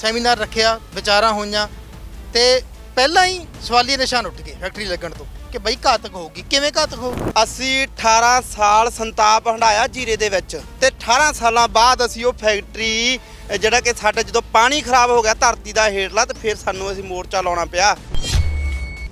Seminar ਰੱਖਿਆ, ਵਿਚਾਰਾਂ ਹੋਈਆਂ ਤੇ ਪਹਿਲਾਂ ਹੀ ਸਵਾਲੀਆ ਨਿਸ਼ਾਨ ਉੱਠ ਗਏ ਫੈਕਟਰੀ ਲੱਗਣ ਤੋਂ ਕਿ ਬਈ ਘਾਤਕ ਹੋਊਗੀ। ਕਿਵੇਂ ਘਾਤਕ ਹੋਊ? ਅਸੀਂ 18 ਸਾਲ ਸੰਤਾਪ ਹੰਡਾਇਆ ਜੀਰੇ ਦੇ ਵਿੱਚ ਤੇ 18 ਸਾਲਾਂ ਬਾਅਦ ਅਸੀਂ ਉਹ ਫੈਕਟਰੀ ਜਿਹੜਾ ਕਿ ਸਾਡਾ ਜਦੋਂ ਪਾਣੀ ਖਰਾਬ ਹੋ ਗਿਆ, ਧਰਤੀ ਦਾ ਹੇਠਲਾ ਤੇ ਫਿਰ ਸਾਨੂੰ ਅਸੀਂ ਮੋਰਚਾ ਲਾਉਣਾ ਪਿਆ।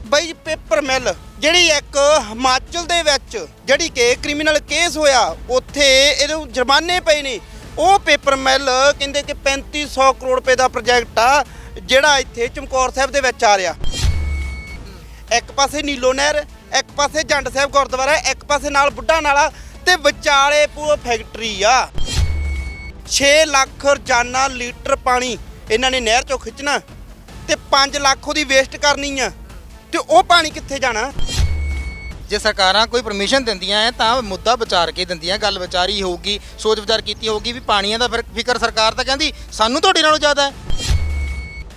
ਬਈ ਪੇਪਰ ਮਿਲ ਜਿਹੜੀ ਇੱਕ ਹਿਮਾਚਲ ਦੇ ਵਿੱਚ ਜਿਹੜੀ ਕਿ ਕ੍ਰਿਮੀਨਲ ਕੇਸ ਹੋਇਆ, ਉੱਥੇ ਇਹਨੂੰ ਜੁਰਮਾਨੇ ਪਏ ਨੇ। ਉਹ ਪੇਪਰ ਮਿਲ ਕਹਿੰਦੇ ਕਿ 3500 ਕਰੋੜ ਰੁਪਏ ਦਾ ਪ੍ਰੋਜੈਕਟ ਆ, ਜਿਹੜਾ ਇੱਥੇ ਚਮਕੌਰ ਸਾਹਿਬ ਦੇ ਵਿੱਚ ਆ ਰਿਹਾ। ਇੱਕ ਪਾਸੇ ਨੀਲੋ ਨਹਿਰ, ਇੱਕ ਪਾਸੇ ਜੰਡ ਸਾਹਿਬ ਗੁਰਦੁਆਰਾ, ਇੱਕ ਪਾਸੇ ਨਾਲ ਬੁੱਢਾ ਨਾਲਾ ਤੇ ਵਿਚਾਲੇ ਪੂਰਾ ਫੈਕਟਰੀ ਆ। 6 ਲੱਖ ਰੋਜ਼ਾਨਾ ਲੀਟਰ ਪਾਣੀ ਇਹਨਾਂ ਨੇ ਨਹਿਰ ਚੋਂ ਖਿੱਚਣਾ ਤੇ 5 ਲੱਖ ਉਹਦੀ ਵੇਸਟ ਕਰਨੀ ਆ ਤੇ ਉਹ ਪਾਣੀ ਕਿੱਥੇ ਜਾਣਾ? ਜੇ ਸਰਕਾਰਾਂ ਕੋਈ ਪਰਮਿਸ਼ਨ ਦਿੰਦੀਆਂ ਹੈ ਤਾਂ ਮੁੱਦਾ ਵਿਚਾਰ ਕੇ ਦਿੰਦੀਆਂ, ਗੱਲ ਵਿਚਾਰੀ ਹੋਊਗੀ, ਸੋਚ ਵਿਚਾਰ ਕੀਤੀ ਹੋਊਗੀ ਵੀ ਪਾਣੀਆਂ ਦਾ ਫਿਰ ਫਿਕਰ ਸਰਕਾਰ ਤਾਂ ਕਹਿੰਦੀ, ਸਾਨੂੰ ਤੁਹਾਡੇ ਨਾਲੋਂ ਜ਼ਿਆਦਾ ਹੈ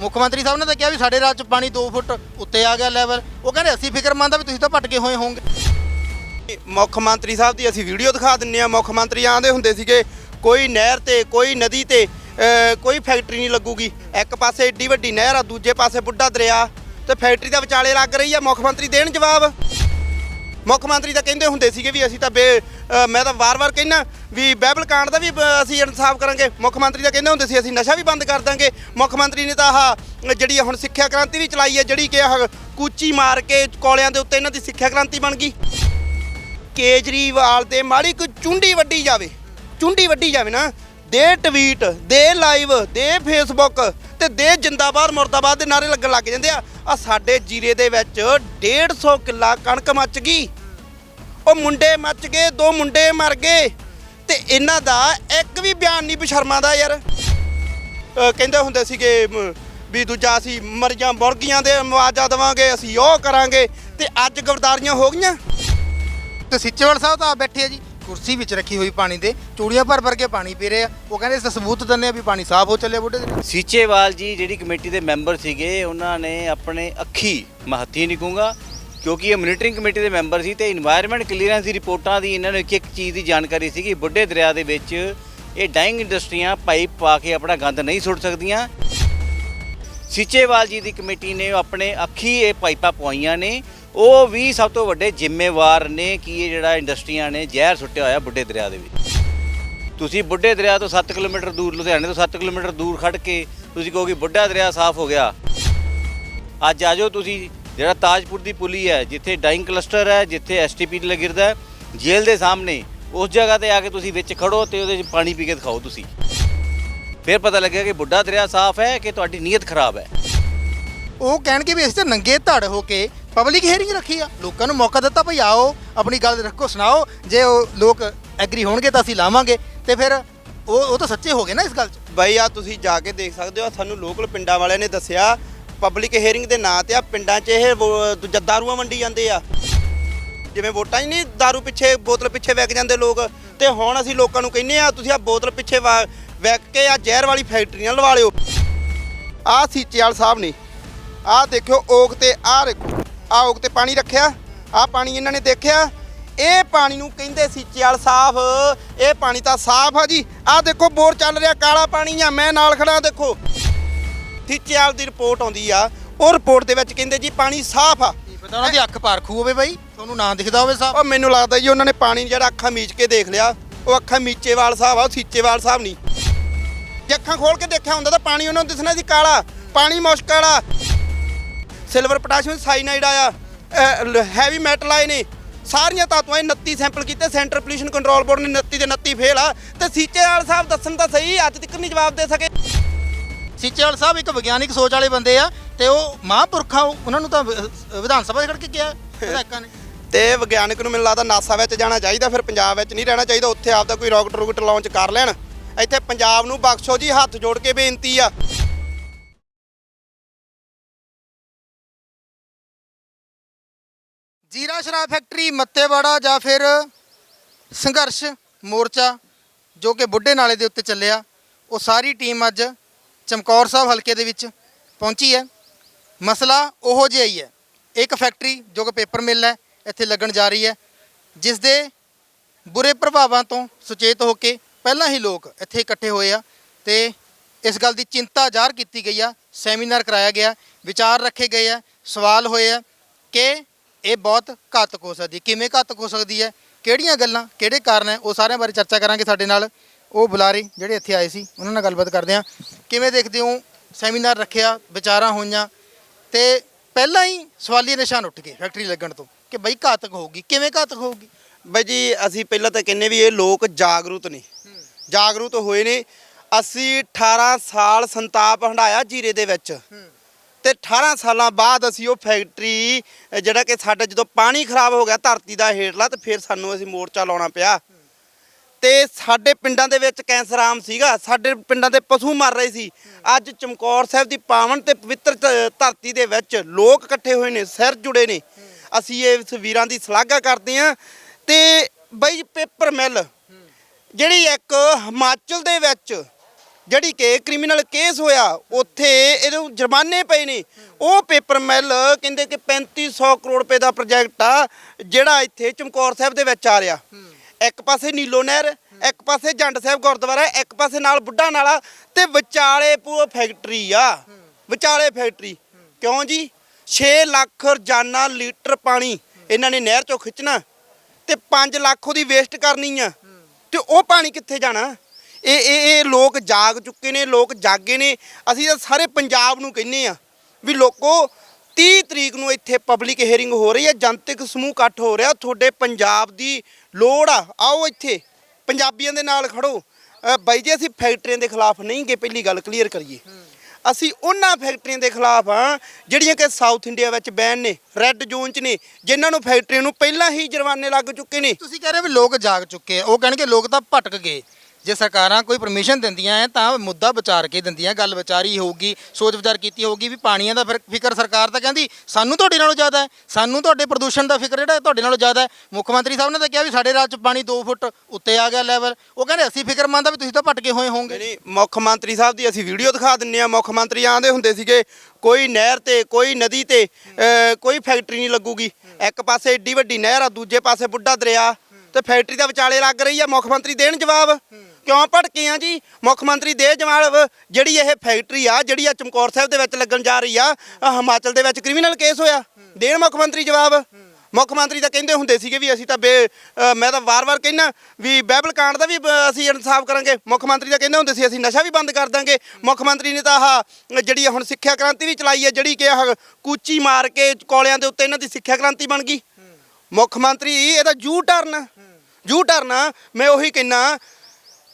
ਮੁੱਖ ਮੰਤਰੀ ਸਾਹਿਬ ਨੇ ਤਾਂ ਕਿਹਾ ਵੀ ਸਾਡੇ ਰਾਜ ਚ ਪਾਣੀ 2 ਫੁੱਟ ਉੱਤੇ ਆ ਗਿਆ ਲੈਵਲ ਉਹ ਕਹਿੰਦੇ, ਅਸੀਂ ਫਿਕਰਮੰਦ ਆ ਵੀ ਤੁਸੀਂ ਤਾਂ ਭਟਕੇ ਹੋਏ ਹੋਵੋਗੇ। ਮੁੱਖ ਮੰਤਰੀ ਸਾਹਿਬ ਦੀ ਅਸੀਂ ਵੀਡੀਓ ਦਿਖਾ ਦਿੰਨੇ ਆ। ਮੁੱਖ ਮੰਤਰੀ ਆਂਦੇ ਹੁੰਦੇ ਸੀਗੇ, ਕੋਈ ਨਹਿਰ ਤੇ, ਕੋਈ ਨਦੀ ਤੇ ਕੋਈ ਫੈਕਟਰੀ ਨਹੀਂ ਲੱਗੂਗੀ। ਇੱਕ ਪਾਸੇ ਏਡੀ ਵੱਡੀ ਨਹਿਰ ਆ, ਦੂਜੇ ਪਾਸੇ ਬੁੱਢਾ ਦਰਿਆ। ਤੇ ਫੈਕਟਰੀ ਦਾ ਵਿਚਾਲੇ ਲੱਗ ਰਹੀ ਆ। ਮੁੱਖ ਮੰਤਰੀ ਦੇਣ ਜਵਾਬ। ਮੁੱਖ ਮੰਤਰੀ ਤਾਂ ਕਹਿੰਦੇ ਹੁੰਦੇ ਸੀਗੇ ਵੀ ਅਸੀਂ ਤਾਂ ਬੇ ਅਹ, ਮੈਂ ਤਾਂ ਵਾਰ-ਵਾਰ ਕਹਿਣਾ ਵੀ ਬਾਈਬਲ ਕਾਂਡ ਦਾ ਵੀ ਬ- ਅਸੀਂ ਇਨਸਾਫ ਕਰਾਂਗੇ। ਮੁੱਖ ਮੰਤਰੀ ਤਾਂ ਕਹਿੰਦੇ ਹੁੰਦੇ ਸੀ ਅਸੀਂ ਨਸ਼ਾ ਵੀ ਬੰਦ ਕਰ ਦਾਂਗੇ। ਮੁੱਖ ਮੰਤਰੀ ਨੇ ਤਾਂ ਆਹ ਜਿਹੜੀ ਹੁਣ ਸਿੱਖਿਆ ਕ੍ਰਾਂਤੀ ਵੀ ਚਲਾਈ ਹੈ ਜਿਹੜੀ ਕਿ ਆਹ ਕੂਚੀ ਮਾਰ ਕੇ ਕੋਲਿਆਂ ਦੇ ਉੱਤੇ ਇਹਨਾਂ ਦੀ ਸਿੱਖਿਆ ਕ੍ਰਾਂਤੀ ਬਣ ਗਈ। ਕੇਜਰੀਵਾਲ ਤੇ ਮਾੜੀ ਕੋਈ ਚੁੰਡੀ ਵੱਡੀ ਜਾਵੇ ਚੁੰਡੀ ਵੱਡੀ ਜਾਵੇ ਨਾ ਦੇ ਟਵੀਟ ਦੇ ਲਾਈਵ ਦੇ ਫੇਸਬੁੱਕ ਤੇ ਦੇ ਜਿੰਦਾਬਾਦ ਮੁਰਦਾਬਾਦ ਦੇ ਨਾਰੇ ਲੱਗਣ ਲੱਗ ਜਾਂਦੇ ਆ। ਆ ਸਾਡੇ ਜੀਰੇ ਦੇ ਵਿੱਚ 150 ਕਿੱਲਾ ਕਣਕ ਮੱਚ ਗਈ। ਉਹ ਮੁੰਡੇ ਮੱਚ ਗਏ, ਦੋ ਮੁੰਡੇ ਮਰ ਗਏ ਤੇ ਇਹਨਾਂ ਦਾ ਇੱਕ ਵੀ ਬਿਆਨ ਨਹੀਂ ਬਸ਼ਰਮਾ ਦਾ ਯਾਰ। ਕਹਿੰਦੇ ਹੁੰਦੇ ਸੀਗੇ ਵੀ ਦੂਜਾ ਅਸੀਂ ਮਰੀਆਂ ਮੁਰਗੀਆਂ ਦੇ ਮੁਆਵਜ਼ਾ ਦੇਵਾਂਗੇ, ਅਸੀਂ ਉਹ ਕਰਾਂਗੇ ਤੇ ਅੱਜ ਗਵਰਦਾਰੀਆਂ ਹੋ ਗਈਆਂ। ਤੇ ਸਿੱਚੇਵਾਲ ਸਾਹਿਬ ਤਾਂ ਆ ਬੈਠੇ ਆ ਜੀ। ਕੁਰਸੀ ਵਿੱਚ ਰੱਖੀ ਹੋਈ ਪਾਣੀ ਦੇ ਚੂੜੀਆਂ ਭਰ ਭਰ ਕੇ ਪਾਣੀ ਪੀ ਰਹੇ ਆ। ਉਹ ਕਹਿੰਦੇ ਇਸ ਸਬੂਤ ਦਿੰਦੇ ਆ ਵੀ ਪਾਣੀ ਸਾਫ਼ ਹੋ ਚੱਲਿਆ ਬੁੱਢੇ ਦੇ ਸੀਚੇਵਾਲ ਜੀ, ਜਿਹੜੀ ਕਮੇਟੀ ਦੇ ਮੈਂਬਰ ਸੀਗੇ, ਉਹਨਾਂ ਨੇ ਆਪਣੇ ਅੱਖੀ ਮਹੱਤੀ ਨਹੀਂ ਕਹੂੰਗਾ ਕਿਉਂਕਿ ਇਹ ਮੋਨੀਟਰਿੰਗ ਕਮੇਟੀ ਦੇ ਮੈਂਬਰ ਸੀ ਤੇ এনवायरमेंट ਕਲੀਅਰੈਂਸ ਦੀ ਰਿਪੋਰਟਾਂ ਦੀ ਇਹਨਾਂ ਨੂੰ ਇੱਕ ਇੱਕ ਚੀਜ਼ ਦੀ ਜਾਣਕਾਰੀ ਸੀਗੀ। ਬੁੱਢੇ ਦਰਿਆ ਦੇ ਵਿੱਚ ਇਹ ਡਾਈਂਗ ਇੰਡਸਟਰੀਆਂ ਪਾਈਪ ਪਾ ਕੇ ਆਪਣਾ ਗੰਦ ਨਹੀਂ ਸੁੱਟ ਸਕਦੀਆਂ। ਸੀਚੇਵਾਲ ਜੀ ਦੀ ਕਮੇਟੀ ਨੇ ਆਪਣੇ ਅੱਖੀ ਇਹ ਪਾਈਪਾਂ ਪਵਾਈਆਂ ਨੇ। ਉਹ ਵੀ ਸਭ ਤੋਂ ਵੱਡੇ ਜ਼ਿੰਮੇਵਾਰ ਨੇ ਕਿ ਇਹ ਜਿਹੜਾ ਇੰਡਸਟਰੀਆਂ ਨੇ ਜ਼ਹਿਰ ਸੁੱਟਿਆ ਹੋਇਆ ਬੁੱਢੇ ਦਰਿਆ ਦੇ ਵਿੱਚ। ਤੁਸੀਂ ਬੁੱਢੇ ਦਰਿਆ ਤੋਂ 7 ਕਿਲੋਮੀਟਰ ਦੂਰ, ਲੁਧਿਆਣੇ ਤੋਂ 7 ਕਿਲੋਮੀਟਰ ਦੂਰ ਖੜ ਕੇ ਤੁਸੀਂ ਕਹੋਗੇ ਬੁੱਢਾ ਦਰਿਆ ਸਾਫ਼ ਹੋ ਗਿਆ। ਅੱਜ ਆ ਜਾਓ ਤੁਸੀਂ, ਜਿਹੜਾ ਤਾਜਪੁਰ ਦੀ ਪੁਲੀ ਹੈ, ਜਿੱਥੇ ਡਾਈਂਗ ਕਲਸਟਰ ਹੈ, ਜਿੱਥੇ ਐਸਟੀਪੀ ਗਿਰਦਾ ਹੈ, ਜੇਲ੍ਹ ਦੇ ਸਾਹਮਣੇ, ਉਸ ਜਗ੍ਹਾ ਤੇ ਆ ਕੇ ਤੁਸੀਂ ਵਿੱਚ ਖੜੋ ਤੇ ਉਹਦੇ 'ਚ ਪਾਣੀ ਪੀ ਕੇ ਦਿਖਾਓ ਤੁਸੀਂ। ਫਿਰ ਪਤਾ ਲੱਗਿਆ ਕਿ ਬੁੱਢਾ ਦਰਿਆ ਸਾਫ਼ ਹੈ ਕਿ ਤੁਹਾਡੀ ਨੀਅਤ ਖਰਾਬ ਹੈ। ਉਹ ਕਹਿਣਗੇ ਵੀ ਅਸੀਂ ਤਾਂ ਨੰਗੇ ਧੜ ਹੋ ਕੇ ਪਬਲਿਕ ਹੀਅਰਿੰਗ ਰੱਖੀ ਆ। ਲੋਕਾਂ ਨੂੰ ਮੌਕਾ ਦਿੱਤਾ ਭਈ ਆਓ, ਆਪਣੀ ਗੱਲ ਰੱਖੋ, ਸੁਣਾਓ। ਜੇ ਉਹ ਲੋਕ ਐਗਰੀ ਹੋਣਗੇ ਤਾਂ ਅਸੀਂ ਲਾਵਾਂਗੇ। ਤੇ ਫਿਰ ਉਹ ਉਹ ਤਾਂ ਸੱਚੇ ਹੋ ਗਏ ਨਾ ਇਸ ਗੱਲ 'ਚ। ਬਾਈ ਆ ਤੁਸੀਂ ਜਾ ਕੇ ਦੇਖ ਸਕਦੇ ਹੋ ਸਾਨੂੰ ਲੋਕਲ ਪਿੰਡਾਂ ਵਾਲਿਆਂ ਨੇ ਦੱਸਿਆ, ਪਬਲਿਕ ਹੀਅਰਿੰਗ ਦੇ ਨਾਂ ਤੇ ਆ ਪਿੰਡਾਂ 'ਚ ਇਹ ਵੋ- ਦੂਜਾ ਦਾਰੂਆਂ ਵੰਡੀ ਜਾਂਦੇ ਆ। ਜਿਵੇਂ ਵੋਟਾਂ ਹੀ ਨਹੀਂ ਦਾਰੂ ਪਿੱਛੇ, ਬੋਤਲ ਪਿੱਛੇ ਵਿਕ ਜਾਂਦੇ ਲੋਕ। ਤੇ ਹੁਣ ਅਸੀਂ ਲੋਕਾਂ ਨੂੰ ਕਹਿੰਨੇ ਆ, ਤੁਸੀਂ ਆ ਬੋਤਲ ਪਿੱਛੇ ਵਾ- ਕੇ ਆ ਜ਼ਹਿਰ ਵਾਲੀ ਫੈਕਟਰੀਆਂ ਲਵਾ ਲਿਓ। ਆ ਸੀਚੇਵਾਲ ਸਾਹਿਬ ਨੇ। ਆ ਦੇਖਿਓ ਓਕ ਤੇ ਆ ਦੇਖੋ। ਆ ਓਕ ਤੇ ਪਾਣੀ ਰੱਖਿਆ ਆ ਪਾਣੀ ਇਹਨਾਂ ਨੇ ਦੇਖਿਆ। ਇਹ ਪਾਣੀ ਨੂੰ ਕਹਿੰਦੇ ਸੀਚੇਵਾਲ ਸਾਫ਼। ਇਹ ਪਾਣੀ ਤਾਂ ਸਾਫ਼ ਆ ਜੀ। ਆ ਦੇਖੋ ਬੋਰ ਚੱਲ ਰਿਹਾ ਕਾਲਾ ਪਾਣੀ ਆ। ਮੈਂ ਨਾਲ ਖੜਾ ਦੇਖੋ। ਸੀਚੇਵਾਲ ਦੀ ਰਿਪੋਰਟ ਆਉਂਦੀ ਆ। ਉਹ ਰਿਪੋਰਟ ਦੇ ਵਿੱਚ ਕਹਿੰਦੇ ਜੀ ਪਾਣੀ ਸਾਫ਼ ਆ। ਪਤਾ ਉਹਨਾਂ ਦੀ ਅੱਖ ਪਾਰਖੂ ਹੋਵੇ ਬਾਈ। ਤੁਹਾਨੂੰ ਨਾ ਦਿਖਦਾ ਹੋਵੇ ਸਾਹਿਬ ਉਹ ਮੈਨੂੰ ਲੱਗਦਾ ਜੀ ਉਹਨਾਂ ਨੇ ਪਾਣੀ ਜਿਹੜਾ ਅੱਖਾਂ ਮੀਚ ਕੇ ਦੇਖ ਲਿਆ। ਉਹ ਅੱਖਾਂ ਮੀਚੇਵਾਲ ਸਾਹਿਬ ਆ ਉਹ ਸੀਚੇਵਾਲ ਸਾਹਿਬ ਨਹੀਂ। ਜੇ ਅੱਖਾਂ ਖੋਲ ਕੇ ਦੇਖਿਆ ਹੁੰਦਾ ਤਾਂ ਪਾਣੀ ਉਹਨਾਂ ਨੂੰ ਦਿਸਣਾ ਸੀ ਕਾਲਾ। ਪਾਣੀ ਮੁਸ਼ਕਲ ਆ ਸਿਲਵਰ ਪੋਟਾਸ਼ੀਅਮ ਸਾਈਨਾਈਡ ਆਇਆ। ਹੈਵੀ ਮੈਟਲ ਆਏ ਨੇ। ਸਾਰੀਆਂ ਧਾਤੂਆਂ ਇਹ 29 ਸੈਂਪਲ ਕੀਤੇ ਸੈਂਟਰ ਪੋਲੂਸ਼ਨ ਕੰਟਰੋਲ ਬੋਰਡ ਨੇ 29 ਦੇ 29 ਫੇਲ ਆ। ਤੇ ਸੀਚੇਵਾਲ ਸਾਹਿਬ ਦੱਸਣ ਤਾਂ ਸਹੀ ਅੱਜ ਤੱਕ ਨਹੀਂ ਜਵਾਬ ਦੇ ਸਕੇ। ਸਿੱਚੇਵਾਲ ਸਾਹਿਬ ਇੱਕ ਵਿਗਿਆਨਿਕ ਸੋਚ ਵਾਲੇ ਬੰਦੇ ਆ ਤੇ ਉਹ ਮਹਾਂਪੁਰਖਾਂ ਉਹਨਾਂ ਨੂੰ ਤਾਂ ਵਿਧਾਨ ਸਭਾ 'ਚ ਖੜ ਕੇ ਕਿਹਾ ਵਿਧਾਇਕਾਂ ਨੇ। ਤੇ ਵਿਗਿਆਨਕ ਨੂੰ ਮੈਨੂੰ ਲੱਗਦਾ ਨਾਸਾ ਵਿੱਚ ਜਾਣਾ ਚਾਹੀਦਾ ਫਿਰ ਪੰਜਾਬ ਵਿੱਚ ਨਹੀਂ ਰਹਿਣਾ ਚਾਹੀਦਾ ਉੱਥੇ ਆਪਦਾ ਕੋਈ ਰਾਕਟ ਰੂਕਟ ਲਾਂਚ ਕਰ ਲੈਣ। ਇੱਥੇ ਪੰਜਾਬ ਨੂੰ ਬਖਸ਼ੋ ਜੀ ਹੱਥ ਜੋੜ ਕੇ ਬੇਨਤੀ ਆ। ਜੀਰਾ ਸ਼ਰਾਬ ਫੈਕਟਰੀ, ਮੱਤੇਵਾੜਾ ਜਾਂ ਫਿਰ ਸੰਘਰਸ਼ ਮੋਰਚਾ ਜੋ ਕਿ ਬੁੱਢੇ ਨਾਲੇ ਦੇ ਉੱਤੇ ਚੱਲਿਆ, ਉਹ ਸਾਰੀ ਟੀਮ ਅੱਜ ਚਮਕੌਰ ਸਾਹਿਬ ਹਲਕੇ ਦੇ ਵਿੱਚ ਪਹੁੰਚੀ ਹੈ। ਮਸਲਾ ਉਹੋ ਜਿਹਾ ਹੀ ਹੈ। ਇੱਕ ਫੈਕਟਰੀ ਜੋ ਕਿ ਪੇਪਰ ਮਿਲ ਹੈ, ਇੱਥੇ ਲੱਗਣ ਜਾ ਰਹੀ ਹੈ, ਜਿਸ ਦੇ ਬੁਰੇ ਪ੍ਰਭਾਵਾਂ ਤੋਂ ਸੁਚੇਤ ਹੋ ਕੇ ਪਹਿਲਾਂ ਹੀ ਲੋਕ ਇੱਥੇ ਇਕੱਠੇ ਹੋਏ ਆ ਤੇ ਇਸ ਗੱਲ ਦੀ ਚਿੰਤਾ ਜ਼ਾਹਰ ਕੀਤੀ ਗਈ ਆ, ਸੈਮੀਨਾਰ ਕਰਾਇਆ ਗਿਆ, ਵਿਚਾਰ ਰੱਖੇ ਗਏ ਆ, ਸਵਾਲ ਹੋਏ ਆ ਕਿ ਇਹ ਬਹੁਤ ਘਾਤਕ ਹੋ ਸਕਦੀ ਹੈ। ਕਿਵੇਂ ਘਾਤਕ ਹੋ ਸਕਦੀ ਹੈ? ਕਿਹੜੀਆਂ ਗੱਲਾਂ ਕਿਹੜੇ ਕਾਰਨ ਹੈ? ਉਹ ਸਾਰਿਆਂ ਬਾਰੇ ਚਰਚਾ ਕਰਾਂਗੇ ਸਾਡੇ ਨਾਲ। ਉਹ ਬੁਲਾਰੇ ਜਿਹੜੇ ਇੱਥੇ ਆਏ ਸੀ ਉਹਨਾਂ ਨਾਲ ਗੱਲਬਾਤ ਕਰਦੇ ਆ ਕਿਵੇਂ ਦੇਖਦੇ ਹੋ? ਸੈਮੀਨਾਰ ਰੱਖਿਆ ਵਿਚਾਰਾਂ ਹੋਈਆਂ। ਤੇ ਪਹਿਲਾਂ ਹੀ ਸਵਾਲੀਆ ਨਿਸ਼ਾਨ ਉੱਠ ਗਏ ਫੈਕਟਰੀ ਲੱਗਣ ਤੋਂ ਕਿ ਬਈ ਘਾਤਕ ਹੋਊਗੀ। ਕਿਵੇਂ ਘਾਤਕ ਹੋਊਗੀ? ਬਾਈ ਜੀ ਅਸੀਂ ਪਹਿਲਾਂ ਤਾਂ ਕਹਿੰਨੇ ਵੀ ਇਹ ਲੋਕ ਜਾਗਰੂਕ ਨੇ। ਜਾਗਰੂਕ ਹੋਏ ਨੇ। ਅਸੀਂ 18 ਸਾਲ ਸੰਤਾਪ ਹੰਡਾਇਆ ਜੀਰੇ ਦੇ ਵਿੱਚ। ਤੇ 18 ਸਾਲਾਂ ਬਾਅਦ ਅਸੀਂ ਉਹ ਫੈਕਟਰੀ ਜਿਹੜਾ ਕਿ ਸਾਡਾ ਜਦੋਂ ਪਾਣੀ ਖਰਾਬ ਹੋ ਗਿਆ ਧਰਤੀ ਦਾ ਹੇਠਲਾ, ਤੇ ਫਿਰ ਸਾਨੂੰ ਅਸੀਂ ਮੋਰਚਾ ਲਾਉਣਾ ਪਿਆ। ਤੇ ਸਾਡੇ ਪਿੰਡਾਂ ਦੇ ਵਿੱਚ ਕੈਂਸਰ ਆਮ ਸੀਗਾ। ਸਾਡੇ ਪਿੰਡਾਂ ਦੇ ਪਸ਼ੂ ਮਰ ਰਹੇ ਸੀ। ਅੱਜ ਚਮਕੌਰ ਸਾਹਿਬ ਦੀ ਪਾਵਨ ਤੇ ਪਵਿੱਤਰ ਧਰਤੀ ਦੇ ਵਿੱਚ ਲੋਕ ਇਕੱਠੇ ਹੋਏ ਨੇ, ਸਿਰ ਜੁੜੇ ਨੇ। ਅਸੀਂ ਇਹ ਵੀਰਾਂ ਦੀ ਸ਼ਲਾਘਾ ਕਰਦੇ ਹਾਂ। ਤੇ ਬਈ ਪੇਪਰ ਮਿਲ, ਜਿਹੜੀ ਇੱਕ ਹਿਮਾਚਲ ਦੇ ਵਿੱਚ ਜਿਹੜੀ ਕਿ ਕ੍ਰਿਮੀਨਲ ਕੇਸ ਹੋਇਆ, ਉੱਥੇ ਇਹਨੂੰ ਜੁਰਮਾਨੇ ਪਏ ਨੇ। ਉਹ ਪੇਪਰ ਮਿਲ ਕਹਿੰਦੇ ਕਿ 3500 ਕਰੋੜ ਰੁਪਏ ਦਾ ਪ੍ਰੋਜੈਕਟ ਆ, ਜਿਹੜਾ ਇੱਥੇ ਚਮਕੌਰ ਸਾਹਿਬ ਦੇ ਵਿੱਚ ਆ ਰਿਹਾ। ਇੱਕ ਪਾਸੇ ਨੀਲੋ ਨਹਿਰ, ਇੱਕ ਪਾਸੇ ਜੰਡ ਸਾਹਿਬ ਗੁਰਦੁਆਰਾ, ਇੱਕ ਪਾਸੇ ਨਾਲ ਬੁੱਢਾ ਨਾਲਾ ਤੇ ਵਿਚਾਲੇ ਪੂਰਾ ਫੈਕਟਰੀ ਆ। ਵਿਚਾਲੇ ਫੈਕਟਰੀ। ਕਿਉਂ ਜੀ? 6 ਲੱਖ ਰੋਜ਼ਾਨਾ ਲੀਟਰ ਪਾਣੀ ਇਹਨਾਂ ਨੇ ਨਹਿਰ ਚੋਂ ਖਿੱਚਣਾ ਤੇ 5 ਲੱਖ ਉਹਦੀ ਵੇਸਟ ਕਰਨੀ ਆ। ਤੇ ਉਹ ਪਾਣੀ ਕਿੱਥੇ ਜਾਣਾ? ਇਹ ਇਹ ਇਹ ਲੋਕ ਜਾਗ ਚੁੱਕੇ ਨੇ ਲੋਕ ਜਾਗੇ ਨੇ। ਅਸੀਂ ਤਾਂ ਸਾਰੇ ਪੰਜਾਬ ਨੂੰ ਕਹਿੰਨੇ ਆ ਵੀ ਲੋਕੋ 30 ਤਰੀਕ ਨੂੰ ਇੱਥੇ ਪਬਲਿਕ ਹੀਅਰਿੰਗ ਹੋ ਰਹੀ ਹੈ ਜਨਤਕ ਸਮੂਹ ਇਕੱਠ ਹੋ ਰਿਹਾ। ਤੁਹਾਡੇ ਪੰਜਾਬ ਦੀ ਲੋੜ ਆ ਆਓ ਇੱਥੇ ਪੰਜਾਬੀਆਂ ਦੇ ਨਾਲ ਖੜੋ। ਅ, ਬਾਈ ਜੀ ਅਸੀਂ ਫੈਕਟਰੀਆਂ ਦੇ ਖਿਲਾਫ ਨਹੀਂ ਗੇ ਪਹਿਲੀ ਗੱਲ ਕਲੀਅਰ ਕਰੀਏ। ਅਸੀਂ ਉਹਨਾਂ ਫੈਕਟਰੀਆਂ ਦੇ ਖਿਲਾਫ ਆ ਜਿਹੜੀਆਂ ਕਿ ਸਾਊਥ ਇੰਡੀਆ ਵਿੱਚ ਬੈਨ ਨੇ ਰੈੱਡ ਜ਼ੋਨ 'ਚ ਨੇ ਜਿਨ੍ਹਾਂ ਨੂੰ ਫੈਕਟਰੀਆਂ ਨੂੰ ਪਹਿਲਾਂ ਹੀ ਜੁਰਮਾਨੇ ਲੱਗ ਚੁੱਕੇ ਨੇ। ਤੁਸੀਂ ਕਹਿ ਰਹੇ ਹੋ ਵੀ ਲੋਕ ਜਾਗ ਚੁੱਕੇ ਆ। ਉਹ ਕਹਿਣਗੇ ਲੋਕ ਤਾਂ ਭਟਕ ਗਏ। ਜੇ ਸਰਕਾਰਾਂ ਕੋਈ ਪਰਮਿਸ਼ਨ ਦਿੰਦੀਆਂ ਹੈ ਤਾਂ ਮੁੱਦਾ ਵਿਚਾਰ ਕੇ ਦਿੰਦੀਆਂ, ਗੱਲ ਵਿਚਾਰੀ ਹੋਊਗੀ, ਸੋਚ ਵਿਚਾਰ ਕੀਤੀ ਹੋਊਗੀ ਵੀ ਪਾਣੀਆਂ ਦਾ ਫਿਰ ਫਿਕਰ ਸਰਕਾਰ ਤਾਂ ਕਹਿੰਦੀ, ਸਾਨੂੰ ਤੁਹਾਡੇ ਨਾਲੋਂ ਜ਼ਿਆਦਾ ਹੈ ਸਾਨੂੰ ਤੁਹਾਡੇ ਪ੍ਰਦੂਸ਼ਣ ਦਾ ਫਿਕਰ ਜਿਹੜਾ ਤੁਹਾਡੇ ਨਾਲੋਂ ਜ਼ਿਆਦਾ ਹੈ ਮੁੱਖ ਮੰਤਰੀ ਸਾਹਿਬ ਨੇ ਤਾਂ ਕਿਹਾ ਵੀ ਸਾਡੇ ਰਾਜ 'ਚ ਪਾਣੀ 2 ਫੁੱਟ ਉੱਤੇ ਆ ਗਿਆ ਲੈਵਲ ਉਹ ਕਹਿੰਦੇ ਅਸੀਂ ਫਿਕਰਮੰਦ ਆ ਵੀ ਤੁਸੀਂ ਤਾਂ ਭਟਕੇ ਹੋਏ ਹੋਵੋਗੇ। ਨਹੀਂ ਮੁੱਖ ਮੰਤਰੀ ਸਾਹਿਬ ਦੀ ਅਸੀਂ ਵੀਡੀਓ ਦਿਖਾ ਦਿੰਨੇ ਆ। ਮੁੱਖ ਮੰਤਰੀ ਆਂਦੇ ਹੁੰਦੇ ਸੀਗੇ, ਕੋਈ ਨਹਿਰ ਤੇ, ਕੋਈ ਨਦੀ ਤੇ ਕੋਈ ਫੈਕਟਰੀ ਨਹੀਂ ਲੱਗੂਗੀ। ਇੱਕ ਪਾਸੇ ਏਡੀ ਵੱਡੀ ਨਹਿਰ ਆ, ਦੂਜੇ ਪਾਸੇ ਬੁੱਢਾ ਦਰਿਆ। ਤੇ ਫੈਕਟਰੀ ਦਾ ਵਿਚਾਲੇ ਲੱਗ ਰਹੀ ਆ, ਮੁੱਖ ਮੰਤਰੀ ਦੇਣ ਜਵਾਬ। ਕਿਉਂ ਭਟਕੇ ਆ ਜੀ? ਮੁੱਖ ਮੰਤਰੀ ਦੇ ਜਵਾਬ ਜਿਹੜੀ ਇਹ ਫੈਕਟਰੀ ਆ ਜਿਹੜੀ ਆ ਚਮਕੌਰ ਸਾਹਿਬ ਦੇ ਵਿੱਚ ਲੱਗਣ ਜਾ ਰਹੀ ਆ ਆਹ ਹਿਮਾਚਲ ਦੇ ਵਿੱਚ ਕ੍ਰਿਮੀਨਲ ਕੇਸ ਹੋਇਆ। ਦੇਣ ਮੁੱਖ ਮੰਤਰੀ ਜਵਾਬ। ਮੁੱਖ ਮੰਤਰੀ ਤਾਂ ਕਹਿੰਦੇ ਹੁੰਦੇ ਸੀਗੇ ਵੀ ਅਸੀਂ ਤਾਂ ਬੇ ਅ, ਮੈਂ ਤਾਂ ਵਾਰ-ਵਾਰ ਕਹਿੰਨਾ ਵੀ ਬਾਈਬਲ ਕਾਂਡ ਦਾ ਵੀ ਬ- ਅਸੀਂ ਇਨਸਾਫ ਕਰਾਂਗੇ। ਮੁੱਖ ਮੰਤਰੀ ਤਾਂ ਕਹਿੰਦੇ ਹੁੰਦੇ ਸੀ ਅਸੀਂ ਨਸ਼ਾ ਵੀ ਬੰਦ ਕਰ ਦਾਂਗੇ। ਮੁੱਖ ਮੰਤਰੀ ਨੇ ਤਾਂ ਆਹ ਜਿਹੜੀ ਹੁਣ ਸਿੱਖਿਆ ਕ੍ਰਾਂਤੀ ਵੀ ਚਲਾਈ ਹੈ ਜਿਹੜੀ ਕਿ ਆਹ ਕੂਚੀ ਮਾਰ ਕੇ ਕੋਲਿਆਂ ਦੇ ਉੱਤੇ ਇਹਨਾਂ ਦੀ ਸਿੱਖਿਆ ਕ੍ਰਾਂਤੀ ਬਣ ਗਈ। ਮੁੱਖ ਮੰਤਰੀ ਇਹਦਾ ਜੂ ਟਰਨ ਜੂ ਟਰਨ ਮੈਂ ਉਹੀ ਕਹਿੰਨਾ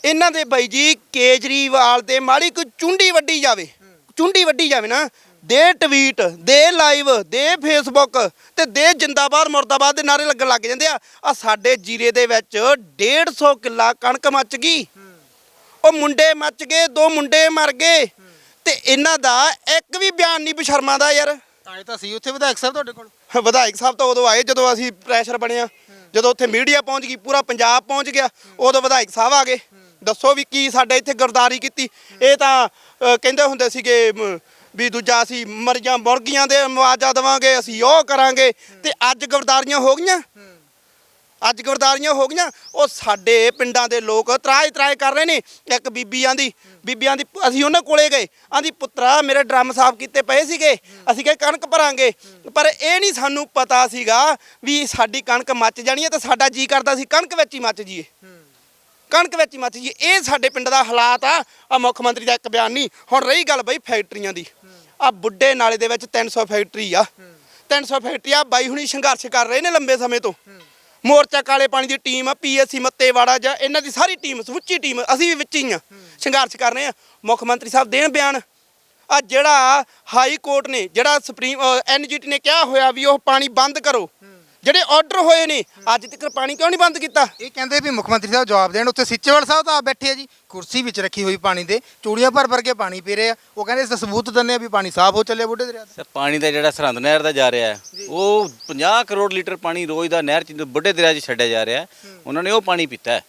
ਇਹਨਾਂ ਦੇ ਬਾਈ ਜੀ ਕੇਜਰੀਵਾਲ ਦੇ ਮਾੜੀ ਕੋਈ ਚੁੰਡੀ ਵੱਡੀ ਜਾਵੇ। ਚੁੰਡੀ ਵੱਡੀ ਜਾਵੇ ਨਾ। ਦੇ ਟਵੀਟ ਦੇ ਲਾਈਵ ਦੇ ਫੇਸਬੁੱਕ ਤੇ ਦੇ ਜਿੰਦਾਬਾਦ ਮੁਰਦਾਬਾਦ ਦੇ ਨਾਰੇ ਲੱਗਣ ਲੱਗ ਜਾਂਦੇ ਆ। ਆ ਸਾਡੇ ਜੀਰੇ ਦੇ ਵਿੱਚ 150 ਕਿੱਲਾ ਕਣਕ ਮੱਚ ਗਈ। ਉਹ ਮੁੰਡੇ ਮੱਚ ਗਏ ਦੋ ਮੁੰਡੇ ਮਰ ਗਏ। ਤੇ ਇਹਨਾਂ ਦਾ ਇੱਕ ਵੀ ਬਿਆਨ ਨਹੀਂ ਬਸ਼ਰਮਾ ਦਾ ਯਾਰ। ਆਏ ਤਾਂ ਸੀ ਉੱਥੇ ਵਿਧਾਇਕ ਸਾਹਿਬ ਤੁਹਾਡੇ ਕੋਲ? ਵਿਧਾਇਕ ਸਾਹਿਬ ਤਾਂ ਉਦੋਂ ਆਏ ਜਦੋਂ ਅਸੀਂ ਪ੍ਰੈਸ਼ਰ ਬਣਿਆ ਜਦੋਂ ਉੱਥੇ ਮੀਡੀਆ ਪਹੁੰਚ ਗਈ ਪੂਰਾ ਪੰਜਾਬ ਪਹੁੰਚ ਗਿਆ। ਉਦੋਂ ਵਿਧਾਇਕ ਸਾਹਿਬ ਆ ਗਏ। ਦੱਸੋ ਵੀ ਕੀ ਸਾਡੇ ਇੱਥੇ ਗਰਦਾਰੀ ਕੀਤੀ? ਇਹ ਤਾਂ ਅ, ਕਹਿੰਦੇ ਹੁੰਦੇ ਸੀਗੇ ਮ, ਵੀ ਦੂਜਾ ਅਸੀਂ ਮਰੀਆਂ ਮੁਰਗੀਆਂ ਦੇ ਮੁਆਵਜ਼ਾ ਦੇਵਾਂਗੇ ਅਸੀਂ ਉਹ ਕਰਾਂਗੇ। ਤੇ ਅੱਜ ਗਰਦਾਰੀਆਂ ਹੋ ਗਈਆਂ? ਅੱਜ ਗਰਦਾਰੀਆਂ ਹੋ ਗਈਆਂ? ਉਹ ਸਾਡੇ ਪਿੰਡਾਂ ਦੇ ਲੋਕ ਤਰਾਏ ਤਰਾਏ ਕਰ ਰਹੇ ਨੇ। ਇੱਕ ਬੀਬੀਆਂ ਦੀ ਬੀਬੀਆਂ ਦੀ ਅਸੀਂ ਉਹਨਾਂ ਕੋਲੇ ਗਏ। ਆਂਦੀ ਪੁੱਤਰਾ ਮੇਰੇ ਡਰਮ ਸਾਫ਼ ਕੀਤੇ ਪਏ ਸੀਗੇ। ਅਸੀਂ ਕਿਹਾ ਕਣਕ ਭਰਾਂਗੇ। ਪਰ ਇਹ ਨਹੀਂ ਸਾਨੂੰ ਪਤਾ ਸੀਗਾ ਵੀ ਸਾਡੀ ਕਣਕ ਮੱਚ ਜਾਣੀ ਹੈ ਤੇ ਸਾਡਾ ਜੀ ਕਰਦਾ ਸੀ ਕਣਕ ਵਿੱਚ ਹੀ ਮੱਚ ਜੀਏ ਕਣਕ ਵਿੱਚ ਹੀ ਮੱਚ ਜੀ ਇਹ ਸਾਡੇ ਪਿੰਡ ਦਾ ਹਾਲਾਤ ਆ। ਆ ਮੁੱਖ ਮੰਤਰੀ ਦਾ ਇੱਕ ਬਿਆਨ ਨਹੀਂ। ਹੁਣ ਰਹੀ ਗੱਲ ਬਈ ਫੈਕਟਰੀਆਂ ਦੀ। ਆ ਬੁੱਢੇ ਨਾਲੇ ਦੇ ਵਿੱਚ 300 ਫੈਕਟਰੀ ਆ। 300 ਫੈਕਟਰੀ ਆ। ਬਾਈ ਹੁਣੀ ਸੰਘਰਸ਼ ਕਰ ਰਹੇ ਨੇ ਲੰਬੇ ਸਮੇਂ ਤੋਂ। ਮੋਰਚਾ ਕਾਲੇ ਪਾਣੀ ਦੀ ਟੀਮ ਆ, ਪੀਐਸਸੀ, ਮੱਤੇਵਾੜਾ ਜਾਂ ਇਹਨਾਂ ਦੀ ਸਾਰੀ ਟੀਮ, ਸਮੁੱਚੀ ਟੀਮ, ਅਸੀਂ ਵੀ ਵਿੱਚ ਹੀ ਆ। ਸੰਘਰਸ਼ ਕਰ ਰਹੇ ਆ। ਮੁੱਖ ਮੰਤਰੀ ਸਾਹਿਬ ਦੇਣ ਬਿਆਨ। ਆ ਜਿਹੜਾ ਹਾਈ ਕੋਰਟ ਨੇ, ਜਿਹੜਾ ਸੁਪਰੀਮ ਐਨਜੀਟੀ ਨੇ ਕਿਹਾ ਹੋਇਆ ਵੀ ਉਹ ਪਾਣੀ ਬੰਦ ਕਰੋ। ਜਿਹੜੇ ਆਰਡਰ ਹੋਏ ਨੇ ਅੱਜ ਤੱਕ ਪਾਣੀ ਕਿਉਂ ਨਹੀਂ ਬੰਦ ਕੀਤਾ? ਇਹ ਕਹਿੰਦੇ ਵੀ ਮੁੱਖ ਮੰਤਰੀ ਸਾਹਿਬ ਜਵਾਬ ਦੇਣ ਉੱਥੇ ਸਿੱਚੇਵਾਲ ਸਾਹਿਬ ਤਾਂ ਆ ਬੈਠੇ ਆ ਜੀ। ਕੁਰਸੀ ਵਿੱਚ ਰੱਖੀ ਹੋਈ ਪਾਣੀ ਦੇ ਚੂੜੀਆਂ ਭਰ ਭਰ ਕੇ ਪਾਣੀ ਪੀ ਰਹੇ ਆ। ਉਹ ਕਹਿੰਦੇ ਇਸ ਦਾ ਸਬੂਤ ਦਿੰਦੇ ਆ ਵੀ ਪਾਣੀ ਸਾਫ਼ ਹੋ ਚੱਲਿਆ ਬੁੱਢੇ ਦਰਿਆ ਦਾ ਸਰ ਪਾਣੀ ਦਾ ਜਿਹੜਾ ਸਰਹੰਦ ਨਹਿਰ ਦਾ ਜਾ ਰਿਹਾ ਹੈ ਉਹ 50 ਕਰੋੜ ਲੀਟਰ ਪਾਣੀ ਰੋਜ਼ ਦਾ ਨਹਿਰ ਚ ਬੁੱਢੇ ਦਰਿਆ 'ਚ ਛੱਡਿਆ ਜਾ ਰਿਹਾ ਹੈ। ਉਹਨਾਂ ਨੇ ਉਹ ਪਾਣੀ ਪੀਤਾ ਹੈ।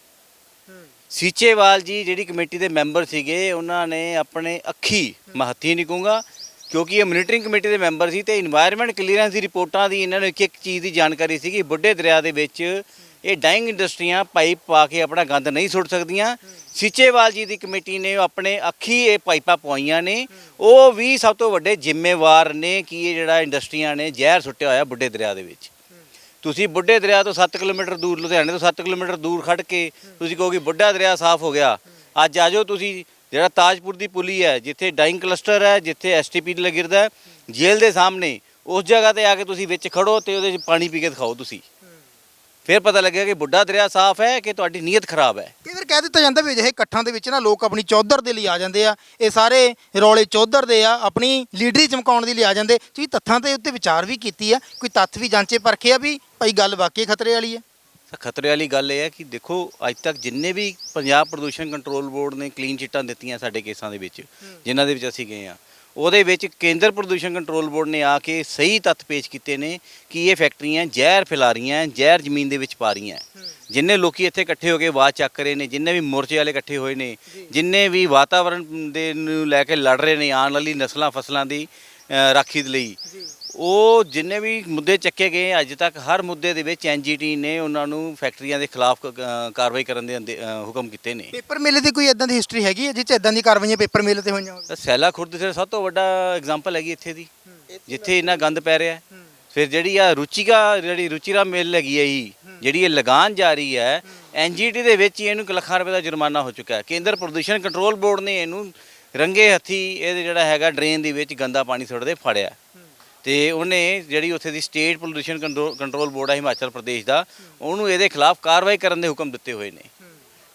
ਸੀਚੇਵਾਲ ਜੀ ਜਿਹੜੀ ਕਮੇਟੀ ਦੇ ਮੈਂਬਰ ਸੀਗੇ ਉਹਨਾਂ ਨੇ ਆਪਣੇ ਅੱਖੀ ਮਹੱਥੀ ਨਹੀਂ ਕਹੂੰਗਾ ਕਿਉਂਕਿ ਇਹ ਮੋਨੀਟਰਿੰਗ ਕਮੇਟੀ ਦੇ ਮੈਂਬਰ ਸੀ ਤੇ এনवायरमेंट ਕਲੀਅਰੈਂਸ ਦੀ ਰਿਪੋਰਟਾਂ ਦੀ ਇਹਨਾਂ ਨੂੰ ਇੱਕ ਇੱਕ ਚੀਜ਼ ਦੀ ਜਾਣਕਾਰੀ ਸੀ ਕਿ ਬੁੱਢੇ ਦਰਿਆ ਦੇ ਵਿੱਚ ਇਹ ਡਾਈਂਗ ਇੰਡਸਟਰੀਆਂ ਪਾਈਪ ਪਾ ਕੇ ਆਪਣਾ ਗੰਦ ਨਹੀਂ ਸੁੱਟ ਸਕਦੀਆਂ। ਸਿੱਚੇਵਾਲ ਜੀ ਦੀ ਕਮੇਟੀ ਨੇ ਆਪਣੇ ਅੱਖੀ ਇਹ ਪਾਈਪਾਂ ਪਵਾਈਆਂ ਨੇ। ਉਹ ਵੀ ਸਭ ਤੋਂ ਵੱਡੇ ਜ਼ਿੰਮੇਵਾਰ ਨੇ ਕਿ ਇਹ ਜਿਹੜਾ ਇੰਡਸਟਰੀਆਂ ਨੇ ਜ਼ਹਿਰ ਸੁੱਟਿਆ ਹੋਇਆ ਬੁੱਢੇ ਦਰਿਆ ਦੇ ਵਿੱਚ। ਤੁਸੀਂ ਬੁੱਢੇ ਦਰਿਆ ਤੋਂ 7 ਕਿਲੋਮੀਟਰ ਦੂਰ, ਲੁਧਿਆਣੇ ਤੋਂ 7 ਕਿਲੋਮੀਟਰ ਦੂਰ ਖੜ ਕੇ ਤੁਸੀਂ ਕਹੋਗੇ ਬੁੱਢਾ ਦਰਿਆ ਸਾਫ਼ ਹੋ ਗਿਆ, ਅੱਜ ਆਜੋ ਤੁਸੀਂ ਜਿਹੜਾ ਤਾਜਪੁਰ ਦੀ ਪੁਲੀ ਹੈ, ਜਿੱਥੇ ਡਾਈਂਗ ਕਲਸਟਰ ਹੈ, ਜਿੱਥੇ ਐਸਟੀਪੀ ਗਿਰਦਾ ਹੈ, ਜੇਲ੍ਹ ਦੇ ਸਾਹਮਣੇ ਉਸ ਜਗ੍ਹਾ ਤੇ ਆ ਕੇ ਤੁਸੀਂ ਵਿੱਚ ਖੜੋ ਤੇ ਉਹਦੇ 'ਚ ਪਾਣੀ ਪੀ ਕੇ ਦਿਖਾਓ ਤੁਸੀਂ। ਫਿਰ ਪਤਾ ਲੱਗਿਆ ਕਿ ਬੁੱਢਾ ਦਰਿਆ ਸਾਫ਼ ਹੈ ਕਿ ਤੁਹਾਡੀ ਨੀਅਤ ਖਰਾਬ ਹੈ। ਕਈ ਵਾਰ ਕਹਿ ਦਿੱਤਾ ਜਾਂਦਾ ਵੀ ਅਜਿਹੇ ਇਕੱਠਾਂ ਦੇ ਵਿੱਚ ਨਾ ਲੋਕ ਆਪਣੀ ਚੌਧਰ ਦੇ ਲਈ ਆ ਜਾਂਦੇ ਆ, ਇਹ ਸਾਰੇ ਰੌਲੇ ਚੌਧਰ ਦੇ ਆ, ਆਪਣੀ ਲੀਡਰੀ ਚਮਕਾਉਣ ਦੇ ਲਈ ਆ ਜਾਂਦੇ। ਤੁਸੀਂ ਤੱਥਾਂ ਦੇ ਉੱਤੇ ਵਿਚਾਰ ਵੀ ਕੀਤੀ ਆ, ਕੋਈ ਤੱਥ ਵੀ ਜਾਂਚੇ ਪਰਖੇ ਆ ਵੀ ਭਾਈ ਗੱਲ ਵਾਕਈ ਖਤਰੇ ਵਾਲੀ ਹੈ? ਤਾਂ ਖਤਰੇ ਵਾਲੀ ਗੱਲ ਇਹ ਹੈ ਕਿ ਦੇਖੋ ਅੱਜ ਤੱਕ ਜਿੰਨੇ ਵੀ ਪੰਜਾਬ ਪ੍ਰਦੂਸ਼ਣ ਕੰਟਰੋਲ ਬੋਰਡ ਨੇ ਕਲੀਨ ਚਿੱਟਾਂ ਦਿੱਤੀਆਂ ਸਾਡੇ ਕੇਸਾਂ ਦੇ ਵਿੱਚ ਜਿਨ੍ਹਾਂ ਦੇ ਵਿੱਚ ਅਸੀਂ ਗਏ ਆ ਉਹਦੇ ਵਿੱਚ ਕੇਂਦਰ ਪ੍ਰਦੂਸ਼ਣ ਕੰਟਰੋਲ ਬੋਰਡ ਨੇ ਆ ਕੇ ਸਹੀ ਤੱਥ ਪੇਸ਼ ਕੀਤੇ ਨੇ ਕਿ ਇਹ ਫੈਕਟਰੀਆਂ ਜ਼ਹਿਰ ਫੈਲਾ ਰਹੀਆਂ ਜ਼ਹਿਰ ਜ਼ਮੀਨ ਦੇ ਵਿੱਚ ਪਾ ਰਹੀਆਂ। ਜਿੰਨੇ ਲੋਕੀ ਇੱਥੇ ਇਕੱਠੇ ਹੋ ਕੇ ਆਵਾਜ਼ ਚੱਕ ਰਹੇ ਨੇ ਜਿੰਨੇ ਵੀ ਮੋਰਚੇ ਵਾਲੇ ਇਕੱਠੇ ਹੋਏ ਨੇ ਜਿੰਨੇ ਵੀ ਵਾਤਾਵਰਣ ਦੇ ਨੂੰ ਲੈ ਕੇ ਲੜ ਰਹੇ ਨੇ ਆਉਣ ਵਾਲੀ ਨਸਲਾਂ ਫਸਲਾਂ ਦੀ ਰਾਖੀ ਦੇ ਲਈ ਉਹ ਜਿੰਨੇ ਵੀ ਮੁੱਦੇ ਚੱਕੇ ਗਏ ਅੱਜ ਤੱਕ ਹਰ ਮੁੱਦੇ ਦੇ ਵਿੱਚ ਐਨਜੀਟੀ ਨੇ ਉਹਨਾਂ ਨੂੰ ਫੈਕਟਰੀਆਂ ਦੇ ਖਿਲਾਫ ਕਾਰਵਾਈ ਕਰਨ ਦੇ ਅੰਦੇ- ਅ, ਹੁਕਮ ਕੀਤੇ ਨੇ। ਪੇਪਰ ਮਿਲ ਦੀ ਕੋਈ ਇਦਾਂ ਦੀ ਹਿਸਟਰੀ ਹੈਗੀ ਹੈ ਜਿਹ 'ਚ ਇਦਾਂ ਦੀ ਕਾਰਵਾਈਆਂ ਪੇਪਰ ਮਿਲ ਤੇ ਹੋਈਆਂ ਹੋਣ? ਤਾਂ ਸੈਲਾ ਖੁਰਦ ਦੇ ਸਭ ਤੋਂ ਵੱਡਾ ਐਗਜ਼ਾਮਪਲ ਹੈਗੀ ਇੱਥੇ ਦੀ ਜਿੱਥੇ ਇੰਨਾ ਗੰਦ ਪੈ ਰਿਹਾ ਹੈ। ਫਿਰ ਜਿਹੜੀ ਆ ਰੁਚਿਕਾ ਜਿਹੜੀ ਰੁਚਿਰਾ ਮਿਲ ਹੈਗੀ ਹੈ ਜੀ ਜਿਹੜੀ ਇਹ ਲਗਾਨ ਜਾ ਰਹੀ ਹੈ ਐਨਜੀਟੀ ਦੇ ਵਿੱਚ ਹੀ ਇਹਨੂੰ ਇੱਕ ਲੱਖਾਂ ਰੁਪਏ ਦਾ ਜੁਰਮਾਨਾ ਹੋ ਚੁੱਕਾ ਹੈ। ਕੇਂਦਰ ਪ੍ਰਦੂਸ਼ਣ ਕੰਟਰੋਲ ਬੋਰਡ ਨੇ ਇਹਨੂੰ ਰੰਗੇ ਹੱਥੀ ਇਹਦੇ ਜਿਹੜਾ ਹੈਗਾ ਡਰੇਨ ਦੇ ਵਿੱਚ ਗੰਦਾ ਪਾਣੀ ਸੁੱਟਦੇ ਫੜਿਆ। ਤੇ ਉਹਨੇ ਜਿਹੜੀ ਉੱਥੇ ਦੀ ਸਟੇਟ ਪੋਲੂਸ਼ਨ ਕੰਟਰੋਲ ਬੋਰਡ ਹੈ ਹਿਮਾਚਲ ਪ੍ਰਦੇਸ਼ ਦਾ ਉਹਨੂੰ ਇਹਦੇ ਖਿਲਾਫ ਕਾਰਵਾਈ ਕਰਨ ਦੇ ਹੁਕਮ ਦਿੱਤੇ ਹੋਏ ਨੇ।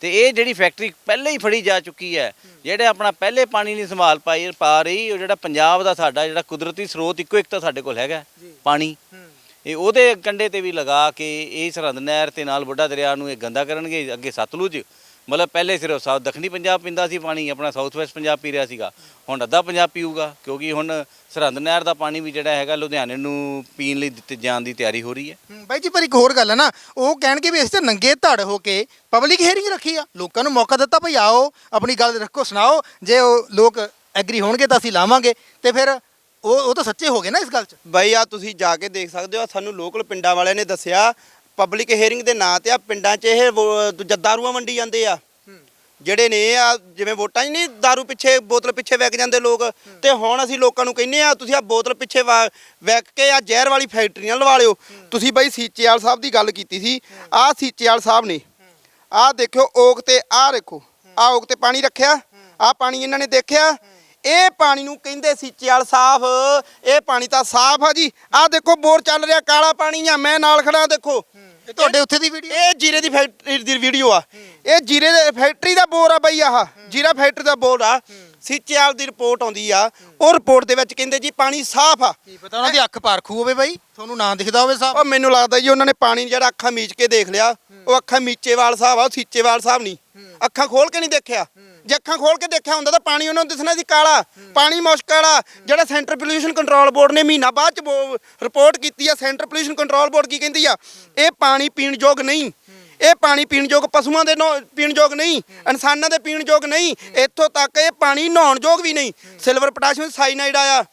ਤੇ ਇਹ ਜਿਹੜੀ ਫੈਕਟਰੀ ਪਹਿਲੇ ਹੀ ਫੜੀ ਜਾ ਚੁੱਕੀ ਹੈ ਜਿਹੜੇ ਆਪਣਾ ਪਹਿਲੇ ਪਾਣੀ ਨਹੀਂ ਸੰਭਾਲ ਪਾਈ ਪਾ ਰਹੀ ਉਹ ਜਿਹੜਾ ਪੰਜਾਬ ਦਾ ਸਾਡਾ ਜਿਹੜਾ ਕੁਦਰਤੀ ਸਰੋਤ ਇੱਕੋ ਇੱਕ ਤਾਂ ਸਾਡੇ ਕੋਲ ਹੈਗਾ ਪਾਣੀ। ਇਹ ਉਹਦੇ ਕੰਢੇ ਤੇ ਵੀ ਲਗਾ ਕੇ ਇਹ ਸਰਹੰਦ ਨਹਿਰ ਤੇ ਨਾਲ ਵੱਡਾ ਦਰਿਆ ਨੂੰ ਇਹ ਗੰਦਾ ਕਰਨਗੇ ਅੱਗੇ ਸਤਲੁਜ ਮਤਲਬ ਪਹਿਲੇ ਸਿਰਫ ਸਾਊਥ ਦੱਖਣੀ ਪੰਜਾਬ ਪੀਂਦਾ ਸੀ ਪਾਣੀ ਆਪਣਾ ਸਾਊਥ ਵੈਸਟ ਪੰਜਾਬ ਪੀ ਰਿਹਾ ਸੀਗਾ। ਹੁਣ ਅੱਧਾ ਪੰਜਾਬ ਪੀਊਗਾ ਕਿਉਂਕਿ ਹੁਣ ਸਰਹੰਦ ਨਹਿਰ ਦਾ ਪਾਣੀ ਵੀ ਜਿਹੜਾ ਹੈਗਾ ਲੁਧਿਆਣੇ ਨੂੰ ਪੀਣ ਲਈ ਦਿੱਤੇ ਜਾਣ ਦੀ ਤਿਆਰੀ ਹੋ ਰਹੀ ਹੈ। ਬਾਈ ਜੀ ਪਰ ਇੱਕ ਹੋਰ ਗੱਲ ਹੈ ਨਾ ਉਹ ਕਹਿਣਗੇ ਵੀ ਅਸੀਂ ਤਾਂ ਨੰਗੇ ਧੜ ਹੋ ਕੇ ਪਬਲਿਕ ਹੀਅਰਿੰਗ ਰੱਖੀ ਆ। ਲੋਕਾਂ ਨੂੰ ਮੌਕਾ ਦਿੱਤਾ ਭਈ ਆਓ ਆਪਣੀ ਗੱਲ ਰੱਖੋ ਸੁਣਾਓ ਜੇ ਉਹ ਲੋਕ ਐਗਰੀ ਹੋਣਗੇ ਤਾਂ ਅਸੀਂ ਲਾਵਾਂਗੇ। ਤੇ ਫਿਰ ਉਹ ਉਹ ਤਾਂ ਸੱਚੇ ਹੋ ਗਏ ਨਾ ਇਸ ਗੱਲ 'ਚ। ਬਾਈ ਆ ਤੁਸੀਂ ਜਾ ਕੇ ਦੇਖ ਸਕਦੇ ਹੋ ਸਾਨੂੰ ਲੋਕਲ ਪਿੰਡਾਂ ਵਾਲਿਆਂ ਨੇ ਦੱਸਿਆ ਪਬਲਿਕ ਹੀਅਰਿੰਗ ਦੇ ਨਾਂ ਤੇ ਆ ਪਿੰਡਾਂ 'ਚ ਇਹ ਦੂਜਾ ਦਾਰੂਆਂ ਵੰਡੀ ਜਾਂਦੇ ਆ। ਜਿਹੜੇ ਨੇ ਆ ਜਿਵੇਂ ਵੋਟਾਂ 'ਚ ਨਹੀਂ ਦਾਰੂ ਪਿੱਛੇ ਬੋਤਲ ਪਿੱਛੇ ਵਿਕ ਜਾਂਦੇ ਲੋਕ। ਤੇ ਹੁਣ ਅਸੀਂ ਲੋਕਾਂ ਨੂੰ ਕਹਿੰਨੇ ਆ ਤੁਸੀਂ ਆ ਬੋਤਲ ਪਿੱਛੇ ਵਿਕ ਕੇ ਆ ਜ਼ਹਿਰ ਵਾਲੀ ਫੈਕਟਰੀਆਂ ਲਵਾ ਲਿਓ। ਤੁਸੀਂ ਬਾਈ ਸੀਚੇਵਾਲ ਸਾਹਿਬ ਦੀ ਗੱਲ ਕੀਤੀ ਸੀ। ਆ ਸੀਚੇਵਾਲ ਸਾਹਿਬ ਨੇ। ਆ ਦੇਖਿਓ ਓਕ ਤੇ ਆ ਦੇਖੋ। ਆ ਓਕ ਤੇ ਪਾਣੀ ਰੱਖਿਆ। ਆ ਪਾਣੀ ਇਹਨਾਂ ਨੇ ਦੇਖਿਆ। ਇਹ ਪਾਣੀ ਨੂੰ ਕਹਿੰਦੇ ਸੀਚੇਵਾਲ ਸਾਫ਼। ਇਹ ਪਾਣੀ ਤਾਂ ਸਾਫ਼ ਆ ਜੀ। ਆ ਦੇਖੋ ਬੋਰ ਚੱਲ ਰਿਹਾ ਕਾਲਾ ਪਾਣੀ ਆ। ਮੈਂ ਨਾਲ ਖੜਾ ਦੇਖੋ। ਇਹ ਤੁਹਾਡੇ ਉੱਥੇ ਦੀ ਵੀਡੀਓ ਇਹ ਜੀਰੇ ਦੀ ਫੈਕਟਰੀ ਦੀ ਵੀਡੀਓ ਆ। ਇਹ ਜੀਰੇ ਦੇ ਫੈਕਟਰੀ ਦਾ ਬੋਰ ਆ ਬਈ ਆਹ। ਜੀਰਾ ਫੈਕਟਰੀ ਦਾ ਬੋਰ ਆ। ਸੀਚੇਵਾਲ ਦੀ ਰਿਪੋਰਟ ਆਉਂਦੀ ਆ। ਉਹ ਰਿਪੋਰਟ ਦੇ ਵਿੱਚ ਕਹਿੰਦੇ ਜੀ ਪਾਣੀ ਸਾਫ਼ ਆ। ਕੀ ਪਤਾ ਉਹਨਾਂ ਦੀ ਅੱਖ ਪਾਰਖੂ ਹੋਵੇ ਬਾਈ। ਤੁਹਾਨੂੰ ਨਾਂ ਦਿਖਦਾ ਹੋਵੇ ਸਾਹਿਬ ਉਹ ਮੈਨੂੰ ਲੱਗਦਾ ਜੀ ਉਹਨਾਂ ਨੇ ਪਾਣੀ ਜਿਹੜਾ ਅੱਖਾਂ ਮੀਚ ਕੇ ਦੇਖ ਲਿਆ। ਉਹ ਅੱਖਾਂ ਮੀਚੇਵਾਲ ਸਾਹਿਬ ਆ ਉਹ ਸੀਚੇਵਾਲ ਸਾਹਿਬ ਨਹੀਂ। ਅੱਖਾਂ ਖੋਲ ਕੇ ਨਹੀਂ ਦੇਖਿਆ। ਜੇ ਅੱਖਾਂ ਖੋਲ ਕੇ ਦੇਖਿਆ ਹੁੰਦਾ ਤਾਂ ਪਾਣੀ ਉਹਨਾਂ ਨੂੰ ਦਿਸਣਾ ਸੀ ਕਾਲਾ, ਪਾਣੀ ਮੁਸ਼ਕ ਆ ਜਿਹੜਾ ਸੈਂਟਰ ਪੋਲੂਸ਼ਨ ਕੰਟਰੋਲ ਬੋਰਡ ਨੇ ਮਹੀਨਾ ਬਾਅਦ ਚ ਰਿਪੋਰਟ ਕੀਤੀ ਆ, ਸੈਂਟਰ ਪੋਲੂਸ਼ਨ ਕੰਟਰੋਲ ਬੋਰਡ ਕੀ ਕਹਿੰਦੀ ਆ? ਇਹ ਪਾਣੀ ਪੀਣ ਯੋਗ ਨਹੀਂ। ਇਹ ਪਾਣੀ ਪੀਣ ਯੋਗ ਪਸ਼ੂਆਂ ਦੇ ਨੋ- ਪੀਣ ਯੋਗ ਨਹੀਂ, ਇਨਸਾਨਾਂ ਦੇ ਪੀਣ ਯੋਗ ਨਹੀਂ। ਇੱਥੋਂ ਤੱਕ ਇਹ ਪਾਣੀ ਨਹਾਉਣ ਯੋਗ ਵੀ ਨਹੀਂ। ਸਿਲਵਰ ਪੋਟਾਸ਼ੀਅਮ ਸਾਈਨਾਈਡ ਆਇਆ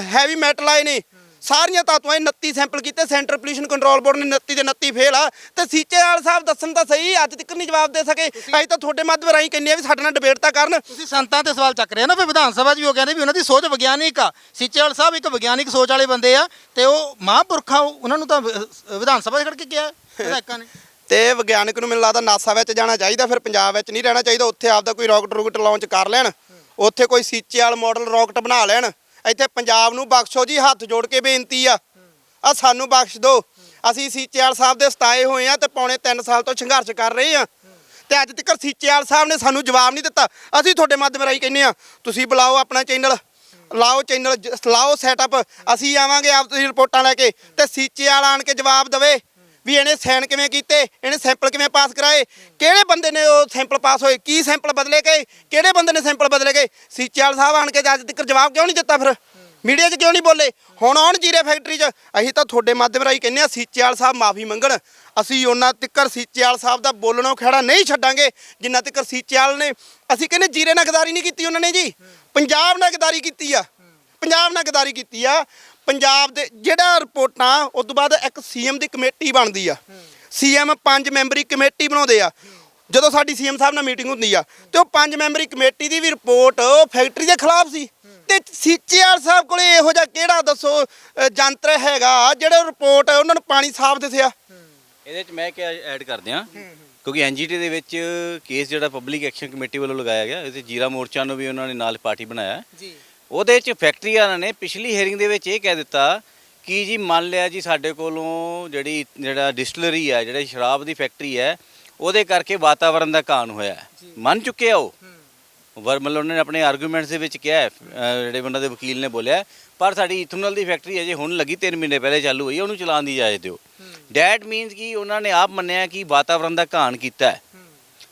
ਹੈਵੀ ਮੈਟਲ ਆਏ ਨੇ। ਸਾਰੀਆਂ ਧਾਤੂਆਂ ਇਹ 29 ਸੈਂਪਲ ਕੀਤੇ ਸੈਂਟਰ ਪੋਲੂਸ਼ਨ ਕੰਟਰੋਲ ਬੋਰਡ ਨੇ 29 ਦੇ 29 ਫੇਲ ਆ। ਤੇ ਸੀਚੇਵਾਲ ਸਾਹਿਬ ਦੱਸਣ ਤਾਂ ਸਹੀ ਅੱਜ ਤੱਕ ਨਹੀਂ ਜਵਾਬ ਦੇ ਸਕੇ। ਅਸੀਂ ਤਾਂ ਤੁਹਾਡੇ ਮਾਧਿਅਮ ਰਾਹੀਂ ਕਹਿੰਦੇ ਆ ਵੀ ਸਾਡੇ ਨਾਲ ਡਿਬੇਟ ਤਾਂ ਕਰਨ। ਤੁਸੀਂ ਸੰਤਾਂ ਤੇ ਸਵਾਲ ਚੱਕ ਰਹੇ ਹੋ ਨਾ ਫਿਰ ਵਿਧਾਨ ਸਭਾ 'ਚ ਵੀ ਉਹ ਕਹਿੰਦੇ ਵੀ ਉਹਨਾਂ ਦੀ ਸੋਚ ਵਿਗਿਆਨਿਕ ਆ। ਸੀਚੇਵਾਲ ਸਾਹਿਬ ਇੱਕ ਵਿਗਿਆਨਿਕ ਸੋਚ ਵਾਲੇ ਬੰਦੇ ਆ ਤੇ ਉਹ ਮਹਾਂਪੁਰਖਾਂ ਉਹਨਾਂ ਨੂੰ ਤਾਂ ਵਿ- ਵਿਧਾਨ ਸਭਾ 'ਚ ਖੜ ਕੇ ਕਿਹਾ ਵਿਧਾਇਕਾਂ ਨੇ। ਤੇ ਵਿਗਿਆਨਕ ਨੂੰ ਮੈਨੂੰ ਲੱਗਦਾ ਨਾਸਾ ਵਿੱਚ ਜਾਣਾ ਚਾਹੀਦਾ ਫਿਰ ਪੰਜਾਬ ਵਿੱਚ ਨਹੀਂ ਰਹਿਣਾ ਚਾਹੀਦਾ ਉੱਥੇ ਆਪਦਾ ਕੋਈ ਰਾਕਟ ਰੂਕਟ ਲਾਂਚ ਕਰ ਲੈਣ। ਉੱਥੇ ਕੋਈ ਸੀਚੇਵਾਲ ਮਾਡਲ ਰਾਕਟ ਬਣਾ ਲੈਣ। ਇੱਥੇ ਪੰਜਾਬ ਨੂੰ ਬਖਸ਼ੋ ਜੀ, ਹੱਥ ਜੋੜ ਕੇ ਬੇਨਤੀ ਆ। ਆ ਸਾਨੂੰ ਬਖਸ਼ ਦਿਓ ਅਸੀਂ ਸੀਚੇਵਾਲ ਸਾਹਿਬ ਦੇ ਸਤਾਏ ਹੋਏ ਆ ਤੇ ਪੌਣੇ 3 ਸਾਲ ਤੋਂ ਸੰਘਰਸ਼ ਕਰ ਰਹੇ ਆ। ਤੇ ਅੱਜ ਤੱਕ ਸੀਚੇਵਾਲ ਸਾਹਿਬ ਨੇ ਸਾਨੂੰ ਜਵਾਬ ਨਹੀਂ ਦਿੱਤਾ। ਅਸੀਂ ਤੁਹਾਡੇ ਮਾਧਿਅਮ ਰਾਹੀਂ ਕਹਿੰਦੇ ਆ, ਤੁਸੀਂ ਬੁਲਾਓ ਆਪਣਾ ਚੈਨਲ, ਲਾਓ ਚੈਨਲ, ਲਾਓ ਸੈਟਅਪ ਅਸੀਂ ਆਵਾਂਗੇ ਆਪ ਤੁਸੀਂ ਰਿਪੋਰਟਾਂ ਲੈ ਕੇ ਤੇ ਸੀਚੇਵਾਲ ਆਣ ਕੇ ਜਵਾਬ ਦੇਵੇ। ਵੀ ਇਹਨੇ ਸਾਈਨ ਕਿਵੇਂ ਕੀਤੇ? ਇਹਨੇ ਸੈਂਪਲ ਕਿਵੇਂ ਪਾਸ ਕਰਾਏ? ਕਿਹੜੇ ਬੰਦੇ ਨੇ ਉਹ ਸੈਂਪਲ ਪਾਸ ਹੋਏ? ਕੀ ਸੈਂਪਲ ਬਦਲੇ ਗਏ? ਕਿਹੜੇ ਬੰਦੇ ਨੇ ਸੈਂਪਲ ਬਦਲੇ ਗਏ? ਸੀਚੇਵਾਲ ਸਾਹਿਬ ਆਣ ਕੇ ਅੱਜ ਤੱਕ ਜਵਾਬ ਕਿਉਂ ਨਹੀਂ ਦਿੱਤਾ ਫਿਰ? ਮੀਡੀਆ 'ਚ ਕਿਉਂ ਨਹੀਂ ਬੋਲੇ? ਹੁਣ ਆਉਣ ਜੀਰੇ ਫੈਕਟਰੀ 'ਚ। ਅਸੀਂ ਤਾਂ ਤੁਹਾਡੇ ਮਾਧਿਅਮ ਰਾਹੀਂ ਕਹਿੰਦੇ ਆ ਸੀਚੇਵਾਲ ਸਾਹਿਬ ਮਾਫੀ ਮੰਗਣ। ਅਸੀਂ ਉਹਨਾਂ ਤਿੱਕਰ ਸੀਚੇਵਾਲ ਸਾਹਿਬ ਦਾ ਬੋਲਣੋਂ ਖੜਾ ਨਹੀਂ ਛੱਡਾਂਗੇ, ਜਿੰਨਾ ਤਿੱਕਰ ਸੀਚੇਵਾਲ ਨੇ। ਅਸੀਂ ਕਹਿੰਦੇ ਜੀਰੇ ਨਾਲ ਗਦਾਰੀ ਨਹੀਂ ਕੀਤੀ ਉਹਨਾਂ ਨੇ ਜੀ। ਪੰਜਾਬ ਨਾਲ ਗਦਾਰੀ ਕੀਤੀ ਆ। ਪੰਜਾਬ ਨਾਲ ਗਦਾਰੀ ਕੀਤੀ ਆ। ਪੰਜਾਬ ਦੇ ਜਿਹੜਾ ਰਿਪੋਰਟਾਂ ਉਸ ਤੋਂ ਬਾਅਦ ਇੱਕ ਸੀਐਮ ਦੀ ਕਮੇਟੀ ਬਣਦੀ ਆ। ਸੀਐਮ ਪੰਜ ਮੈਂਬਰੀ ਕਮੇਟੀ ਬਣਾਉਂਦੇ ਆ। ਜਦੋਂ ਸਾਡੀ ਸੀਐਮ ਸਾਹਿਬ ਨਾਲ ਮੀਟਿੰਗ ਹੁੰਦੀ ਆ ਤੇ ਉਹ ਪੰਜ ਮੈਂਬਰੀ ਕਮੇਟੀ ਦੀ ਵੀ ਰਿਪੋਰਟ ਉਹ ਫੈਕਟਰੀ ਦੇ ਖਿਲਾਫ ਸੀ। ਤੇ ਸੀਚੇਆਰ ਸਾਹਿਬ ਕੋਲੇ ਇਹੋ ਜਿਹਾ ਕਿਹੜਾ ਦੱਸੋ ਜੰਤਰ ਹੈਗਾ ਜਿਹੜਾ ਰਿਪੋਰਟ ਉਹਨਾਂ ਨੂੰ ਪਾਣੀ ਸਾਫ਼ ਦਿਸਿਆ ਇਹਦੇ ਚ ਮੈਂ ਕਿਹਾ ਐਡ ਕਰ ਦਿਆਂ ਕਿਉਂਕਿ ਐਨਜੀਟੀ ਦੇ ਵਿੱਚ ਕੇਸ ਜਿਹੜਾ ਪਬਲਿਕ ਐਕਸ਼ਨ ਕਮੇਟੀ ਵੱਲੋਂ ਲਗਾਇਆ ਗਿਆ ਇਹਦੇ ਜੀਰਾ ਮੋਰਚਾ ਨੂੰ ਵੀ ਉਹਨਾਂ ਨੇ ਨਾਲ ਪਾਰਟੀ ਬਣਾਇਆ। ਜੀ। ਉਹਦੇ ਚ ਫੈਕਟਰੀ ਵਾਲਿਆਂ ਨੇ ਪਿਛਲੀ ਹੀਅਰਿੰਗ ਦੇ ਵਿੱਚ ਇਹ ਕਹਿ ਦਿੱਤਾ ਕਿ ਜੀ ਮੰਨ ਲਿਆ ਜੀ ਸਾਡੇ ਕੋਲੋਂ ਜਿਹੜੀ ਜਿਹੜਾ ਡਿਸਟਿਲਰੀ ਹੈ ਜਿਹੜੇ ਸ਼ਰਾਬ ਦੀ ਫੈਕਟਰੀ ਹੈ ਉਹਦੇ ਕਰਕੇ ਵਾਤਾਵਰਣ ਦਾ ਕਾਨ ਹੋਇਆ। ਮੰਨ ਚੁੱਕੇ ਆ ਉਹ ਵਰ ਮਤਲਬ ਉਹਨਾਂ ਨੇ ਆਪਣੇ ਆਰਗੂਮੈਂਟਸ ਦੇ ਵਿੱਚ ਕਿਹਾ ਜਿਹੜੇ ਉਹਨਾਂ ਦੇ ਵਕੀਲ ਨੇ ਬੋਲਿਆ ਪਰ ਸਾਡੀ ਇਥਨੋਲ ਦੀ ਫੈਕਟਰੀ ਅਜੇ ਹੁਣ ਲੱਗੀ 3 ਮਹੀਨੇ ਪਹਿਲੇ ਚਾਲੂ ਹੋਈ ਹੈ, ਉਹਨੂੰ ਚਲਾਉਣ ਦੀ ਇਜਾਜ਼ਤ ਦਿਓ। ਡੈਟ ਮੀਨਸ ਕਿ ਉਹਨਾਂ ਨੇ ਆਪ ਮੰਨਿਆ ਕਿ ਵਾਤਾਵਰਣ ਦਾ ਘਾਣ ਕੀਤਾ ਹੈ।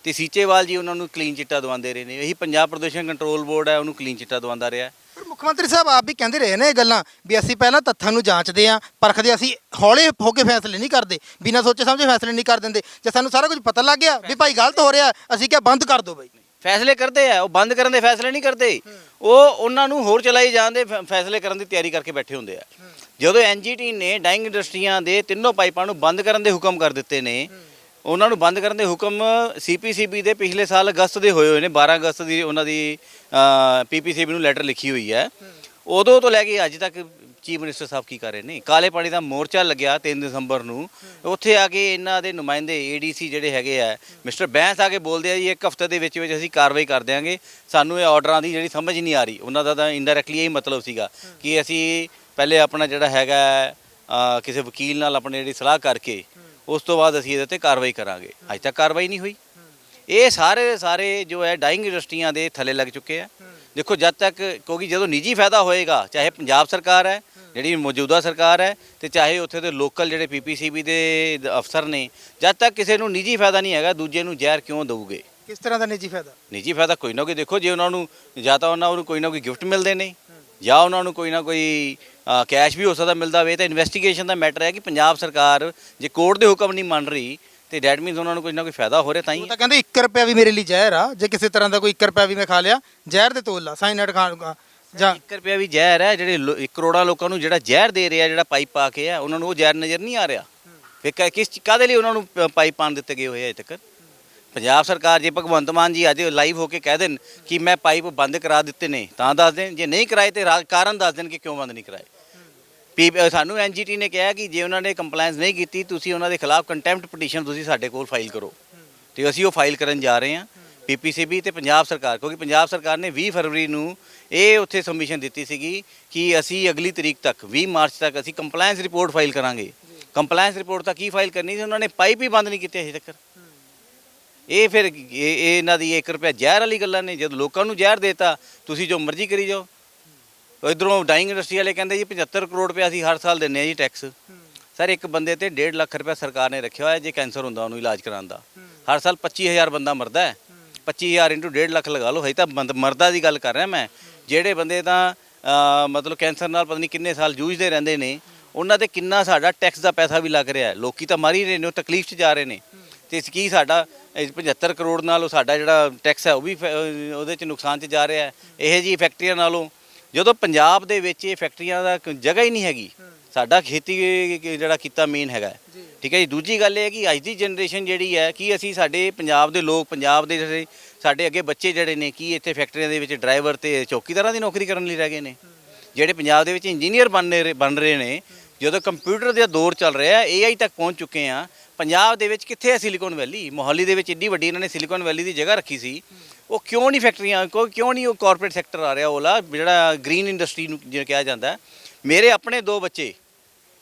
ਤੇ ਸੀਚੇਵਾਲ ਜੀ ਉਹਨਾਂ ਨੂੰ ਕਲੀਨ ਚਿੱਟਾ ਦਵਾਉਂਦੇ ਰਹੇ ਨੇ। ਇਹੀ ਪੰਜਾਬ ਪ੍ਰਦੂਸ਼ਣ ਕੰਟਰੋਲ ਬੋਰਡ ਹੈ ਉਹਨੂੰ ਕਲੀਨ ਚਿੱਟਾ ਦਵਾਉਂਦਾ ਰਿਹਾ। ਪਰ ਮੁੱਖ ਮੰਤਰੀ ਸਾਹਿਬ ਆਪ ਵੀ ਕਹਿੰਦੇ ਰਹੇ ਨੇ ਇਹ ਗੱਲਾਂ ਵੀ ਅਸੀਂ ਪਹਿਲਾਂ ਤੱਥਾਂ ਨੂੰ ਜਾਂਚਦੇ ਆਂ ਪਰਖਦੇ ਅਸੀਂ ਹੌਲੇ ਹੋ ਕੇ ਫੈਸਲੇ ਨਹੀਂ ਕਰਦੇ ਬਿਨਾਂ ਸੋਚੇ ਸਮਝੇ ਫੈਸਲੇ ਨਹੀਂ ਕਰ ਦਿੰਦੇ ਜੇ ਸਾਨੂੰ ਸਾਰਾ ਕੁਝ ਪਤਾ ਲੱਗ ਗਿਆ ਵੀ ਭਾਈ ਗਲਤ ਹੋ ਰਿਹਾ ਅਸੀਂ ਕਿਹਾ ਬੰਦ ਕਰ ਦਿਓ ਬਈ। ਫੈਸਲੇ ਕਰਦੇ ਆ ਉਹ ਬੰਦ ਕਰਨ ਦੇ ਫੈਸਲੇ ਨਹੀਂ ਕਰਦੇ। ਉਹ ਉਹਨਾਂ ਨੂੰ ਹੋਰ ਚਲਾਈ ਜਾਂਦੇ ਫੈਸਲੇ ਕਰਨ ਦੀ ਤਿਆਰੀ ਕਰਕੇ ਬੈਠੇ ਹੁੰਦੇ ਆ। ਜਦੋਂ ਐਨਜੀਟੀ ਨੇ ਡਾਈਂਗ ਇੰਡਸਟਰੀਆਂ ਦੇ ਤਿੰਨੋਂ ਪਾਈਪਾਂ ਨੂੰ ਬੰਦ ਕਰਨ ਦੇ ਹੁਕਮ ਕਰ ਦਿੱਤੇ ਨੇ ਉਹਨਾਂ ਨੂੰ ਬੰਦ ਕਰਨ ਦੇ ਹੁਕਮ ਸੀਪੀਸੀਬੀ ਦੇ ਪਿਛਲੇ ਸਾਲ ਅਗਸਤ ਦੇ ਹੋਏ ਹੋਏ ਨੇ 12 ਅਗਸਤ ਦੀ ਉਹਨਾਂ ਦੀ ਪੀਪੀਸੀਬੀ ਨੂੰ ਲੈਟਰ ਲਿਖੀ ਹੋਈ ਹੈ। ਉਦੋਂ ਤੋਂ ਲੈ ਕੇ ਅੱਜ ਤੱਕ ਚੀਫ ਮਿਨਿਸਟਰ ਸਾਹਿਬ ਕੀ ਕਰ ਰਹੇ ਨੇ? ਕਾਲੇ ਪਾਣੀ ਦਾ ਮੋਰਚਾ ਲੱਗਿਆ 3 ਦਸੰਬਰ ਨੂੰ। ਉੱਥੇ ਆ ਕੇ ਇਹਨਾਂ ਦੇ ਨੁਮਾਇੰਦੇ ਏਡੀਸੀ ਜਿਹੜੇ ਹੈਗੇ ਆ, ਮਿਸਟਰ ਬੈਂਸ ਆ ਕੇ ਬੋਲਦੇ ਆ ਜੀ, ਇੱਕ ਹਫ਼ਤੇ ਦੇ ਵਿੱਚ ਵਿੱਚ ਅਸੀਂ ਕਾਰਵਾਈ ਕਰ ਦਿਆਂਗੇ। ਸਾਨੂੰ ਇਹ ਆਰਡਰਾਂ ਦੀ ਜਿਹੜੀ ਸਮਝ ਨਹੀਂ ਆ ਰਹੀ। ਉਹਨਾਂ ਦਾ ਤਾਂ ਇਨਡਾਇਰੈਕਟਲੀ ਇਹ ਮਤਲਬ ਸੀਗਾ ਕਿ ਅਸੀਂ ਪਹਿਲੇ ਆਪਣਾ ਜਿਹੜਾ ਹੈਗਾ ਕਿਸੇ ਵਕੀਲ ਨਾਲ ਆਪਣੀ ਜਿਹੜੀ ਸਲਾਹ ਕਰਕੇ ਉਸ ਤੋਂ ਬਾਅਦ ਅਸੀਂ ਇਹਦੇ ਤੇ ਕਾਰਵਾਈ ਕਰਾਂਗੇ। ਅੱਜ ਤੱਕ ਕਾਰਵਾਈ ਨਹੀਂ ਹੋਈ। ਇਹ ਸਾਰੇ ਸਾਰੇ ਜੋ ਹੈ ਡਾਈਂਗ ਇੰਡਸਟਰੀਆਂ ਦੇ ਥੱਲੇ ਲੱਗ ਚੁੱਕੇ ਆ। ਦੇਖੋ ਜਦ ਤੱਕ ਕਿਉਂਕਿ ਜਦੋਂ ਨਿੱਜੀ ਫਾਇਦਾ ਹੋਏਗਾ ਚਾਹੇ ਪੰਜਾਬ ਸਰਕਾਰ ਹੈ ਜਿਹੜੀ ਮੌਜੂਦਾ ਸਰਕਾਰ ਹੈ ਤੇ ਚਾਹੇ ਉੱਥੇ ਦੇ ਲੋਕਲ ਜਿਹੜੇ ਪੀਪੀਸੀਬੀ ਦੇ ਅਫਸਰ ਨੇ ਜਦ ਤੱਕ ਕਿਸੇ ਨੂੰ ਨਿੱਜੀ ਫਾਇਦਾ ਨਹੀਂ ਹੈਗਾ ਦੂਜੇ ਨੂੰ ਜ਼ਹਿਰ ਕਿਉਂ ਦਊਗੇ? ਕਿਸ ਤਰ੍ਹਾਂ ਦਾ ਨਿੱਜੀ ਫਾਇਦਾ? ਨਿੱਜੀ ਫਾਇਦਾ ਕੋਈ ਨਾ ਕੋਈ ਦੇਖੋ ਜੇ ਉਹਨਾਂ ਨੂੰ ਜਾਂ ਤਾਂ ਉਹਨਾਂ ਨੂੰ ਕੋਈ ਨਾ ਕੋਈ ਗਿਫਟ ਮਿਲਦੇ ਨੇ ਜਾਂ ਉਹਨਾਂ ਨੂੰ ਕੋਈ ਨਾ ਕੋਈ ਕੈਸ਼ ਵੀ ਹੋ ਸਕਦਾ ਮਿਲਦਾ ਹੋਵੇ ਤਾਂ ਇਨਵੈਸਟੀਗੇਸ਼ਨ ਦਾ ਮੈਟਰ ਹੈ ਕਿ ਪੰਜਾਬ ਸਰਕਾਰ ਜੇ ਕੋਰਟ ਦੇ ਹੁਕਮ ਨਹੀਂ ਮੰਨ ਰਹੀ ਤੇ ਡੈਟ ਮੀਨਸ ਉਹਨਾਂ ਨੂੰ ਕੋਈ ਨਾ ਕੋਈ ਫਾਇਦਾ ਹੋ ਰਿਹਾ ਤਾਂ ਹੀ ਉਹ ਤਾਂ ਕਹਿੰਦੇ 1 ਰੁਪਿਆ ਵੀ ਮੇਰੇ ਲਈ ਜ਼ਹਿਰ ਆ ਜੇ ਕਿਸੇ ਤਰ੍ਹਾਂ ਦਾ ਕੋਈ 1 ਰੁਪਿਆ ਵੀ ਮੈਂ ਖਾ ਲਿਆ ਜ਼ਹਿਰ ਦੇ ਤੋਲ ਲਾ ਸਾਈਨਾਈਡ ਖਾਣ ਜਾਂ 1 ਰੁਪਿਆ ਵੀ ਜ਼ਹਿਰ ਹੈ ਜਿਹੜੇ ਲੋ- ਇੱਕ ਕਰੋੜਾਂ ਲੋਕਾਂ ਨੂੰ ਜਿਹੜਾ ਜ਼ਹਿਰ ਦੇ ਰਿਹਾ ਜਿਹੜਾ ਪਾਈਪ ਪਾ ਕੇ ਆ ਉਹਨਾਂ ਨੂੰ ਉਹ ਜ਼ਹਿਰ ਨਜ਼ਰ ਨਹੀਂ ਆ ਰਿਹਾ। ਫਿਰ ਕਿਸ ਕਾਦੇ ਲਈ ਉਹਨਾਂ ਨੂੰ ਪਾਈਪ ਪਾਣ ਦਿੱਤੇ ਗਏ ਹੋਏ ਅਜੇ ਤੱਕ? ਪੰਜਾਬ ਸਰਕਾਰ ਜੇ ਭਗਵੰਤ ਮਾਨ ਜੀ ਅੱਜ ਲਾਈਵ ਹੋ ਕੇ ਕਹਿ ਦੇਣ ਕਿ ਮੈਂ ਪਾਈਪ ਬੰਦ ਕਰਾ ਦਿੱਤੇ ਨੇ ਤਾਂ ਦੱਸ ਦੇਣ ਜੇ ਨਹੀਂ ਕਰਾਏ ਤੇ ਕਾਰਨ ਦੱਸ ਦੇਣ ਕਿ ਕਿਉਂ ਬੰਦ ਨਹੀਂ ਕਰਾਏ। ਪੀ ਅ, ਸਾਨੂੰ ਐਨਜੀਟੀ ਨੇ ਕਿਹਾ ਕਿ ਜੇ ਉਹਨਾਂ ਨੇ ਕੰਪਲਾਈਂਸ ਨਹੀਂ ਕੀਤੀ ਤੁਸੀਂ ਉਹਨਾਂ ਦੇ ਖਿਲਾਫ ਕੰਟੈਂਪਟ ਪਟੀਸ਼ਨ ਤੁਸੀਂ ਸਾਡੇ ਕੋਲ ਫਾਈਲ ਕਰੋ। ਤੇ ਅਸੀਂ ਉਹ ਫਾਈਲ ਕਰਨ ਜਾ ਰਹੇ ਹਾਂ ਪੀਪੀਸੀਬੀ ਤੇ ਪੰਜਾਬ ਸਰਕਾਰ ਕਿਉਂਕਿ ਪੰਜਾਬ ਸਰਕਾਰ ਨੇ 20 ਫਰਵਰੀ ਨੂੰ ਇਹ ਉੱਥੇ ਸਬਮਿਸ਼ਨ ਦਿੱਤੀ ਸੀਗੀ ਕਿ ਅਸੀਂ ਅਗਲੀ ਤਰੀਕ ਤੱਕ 20 ਮਾਰਚ ਤੱਕ ਅਸੀਂ ਕੰਪਲਾਈਂਸ ਰਿਪੋਰਟ ਫਾਈਲ ਕਰਾਂਗੇ। ਕੰਪਲਾਈਂਸ ਰਿਪੋਰਟ ਤਾਂ ਕੀ ਫਾਈਲ ਕਰਨੀ ਸੀ? ਉਹਨਾਂ ਨੇ ਪਾਈਪ ਹੀ ਬੰਦ ਨਹੀਂ ਕੀਤੀ ਅਜੇ ਤੱਕ। ਇਹ ਫਿਰ ਇਹ ਇਹ ਇਹਨਾਂ ਦੀ 1 ਰੁਪਇਆ ਜ਼ਹਿਰ ਵਾਲੀ ਗੱਲਾਂ ਨੇ। ਜਦ ਲੋਕਾਂ ਨੂੰ ਜ਼ਹਿਰ ਦੇਤਾ ਤੁਸੀਂ ਜੋ ਮਰਜ਼ੀ ਕਰੀ ਜਾਓ। ਇਧਰੋਂ ਡਾਈਂਗ ਇੰਡਸਟਰੀ ਵਾਲੇ ਕਹਿੰਦੇ ਜੀ 75 ਕਰੋੜ ਰੁਪਏ ਅਸੀਂ ਹਰ ਸਾਲ ਦਿੰਨੇ ਆ ਜੀ ਟੈਕਸ ਸਰ, ਇੱਕ ਬੰਦੇ ਤੇ 1.5 ਲੱਖ ਰੁਪਏ ਸਰਕਾਰ ਨੇ ਰੱਖਿਆ ਹੋਇਆ, ਜੇ ਕੈਂਸਰ ਹੁੰਦਾ ਉਹਨੂੰ ਇਲਾਜ ਕਰਾਉਣ ਦਾ। ਹਰ ਸਾਲ 25000 ਬੰਦਾ ਮਰਦਾ ਹੈ। 25000 ਇੰਟੂ 1.5 ਲੱਖ ਲਗਾ ਲਓ, ਹਜੇ ਤਾਂ ਬੰਦ- ਮਰਦਾ ਦੀ ਗੱਲ ਕਰ ਰਿਹਾ ਮੈਂ। ਜਿਹੜੇ ਬੰਦੇ ਤਾਂ ਮਤਲਬ ਕੈਂਸਰ ਨਾਲ ਪਤਾ ਨਹੀਂ ਕਿੰਨੇ ਸਾਲ ਜੂਝਦੇ ਰਹਿੰਦੇ ਨੇ, ਉਹਨਾਂ ਤੇ ਕਿੰਨਾ ਸਾਡਾ ਟੈਕਸ ਦਾ ਪੈਸਾ ਵੀ ਲੱਗ ਰਿਹਾ ਹੈ। ਲੋਕੀ ਤਾਂ ਮਰ ਰਹੇ ਨੇ, ਉਹ ਤਕਲੀਫ 'ਚ ਜਾ ਰਹੇ ਨੇ। ਤੇ ਇਸ ਕੀ ਸਾਡਾ, ਇਹ 75 ਕਰੋੜ ਨਾਲ ਉਹ ਸਾਡਾ ਜਿਹੜਾ ਟੈਕਸ ਹੈ, ਉਹ ਵੀ ਫੈ- ਉਹਦੇ 'ਚ ਨੁਕਸਾਨ 'ਚ ਜਾ ਰਿਹਾ ਹੈ। ਇਹ ਜੀ ਫੈਕਟਰੀਆਂ ਨਾਲੋਂ ਜਦੋਂ ਪੰਜਾਬ ਦੇ ਵਿੱਚ ਇਹ ਫੈਕਟਰੀਆਂ ਦਾ ਜਗ੍ਹਾ ਹੀ ਨਹੀਂ ਹੈਗੀ ਸਾਡਾ ਖੇਤੀ ਜਿਹੜਾ ਕੀਤਾ ਮੇਨ ਹੈਗਾ ਹੈ। ਠੀਕ ਹੈ ਜੀ ਦੂਜੀ ਗੱਲ ਇਹ ਹੈ ਕਿ ਅੱਜ ਦੀ ਜਨਰੇਸ਼ਨ ਜਿਹੜੀ ਹੈ ਕਿ ਅਸੀਂ ਸਾਡੇ ਪੰਜਾਬ ਦੇ ਲੋਕ ਪੰਜਾਬ ਦੇ ਜਿਹੜੇ ਸਾਡੇ ਅੱਗੇ ਬੱਚੇ ਜਿਹੜੇ ਨੇ ਕੀ ਇੱਥੇ ਫੈਕਟਰੀਆਂ ਦੇ ਵਿੱਚ ਡਰਾਈਵਰ ਤੇ ਚੌਕੀਦਾਰਾਂ ਦੀ ਨੌਕਰੀ ਕਰਨ ਲਈ ਰਹਿ ਗਏ ਨੇ? ਜਿਹੜੇ ਪੰਜਾਬ ਦੇ ਵਿੱਚ ਇੰਜੀਨੀਅਰ ਬਣ ਰਹੇ ਨੇ ਜਦੋਂ ਕੰਪਿਊਟਰ ਦਾ ਦੌਰ ਚੱਲ ਰਿਹਾ ਏਆਈ ਤੱਕ ਪਹੁੰਚ ਚੁੱਕੇ ਆ ਪੰਜਾਬ ਦੇ ਵਿੱਚ ਕਿੱਥੇ ਹੈ ਸਿਲੀਕਨ ਵੈਲੀ ਮੋਹਾਲੀ ਦੇ ਵਿੱਚ ਏਡੀ ਵੱਡੀ ਇਹਨਾਂ ਨੇ ਸਿਲੀਕਨ ਵੈਲੀ ਦੀ ਜਗ੍ਹਾ ਰੱਖੀ ਸੀ। ਉਹ ਕਿਉਂ ਨਹੀਂ ਫੈਕਟਰੀਆਂ ਕੋ ਕਿਉਂ ਨਹੀਂ ਉਹ ਕਾਰਪੋਰੇਟ ਸੈਕਟਰ ਆ ਰਿਹਾ ਉਹਲਾ ਜਿਹੜਾ ਗ੍ਰੀਨ ਇੰਡਸਟਰੀ ਨੂੰ ਜਿਵੇਂ ਕਿਹਾ ਜਾਂਦਾ। ਮੇਰੇ ਆਪਣੇ ਦੋ ਬੱਚੇ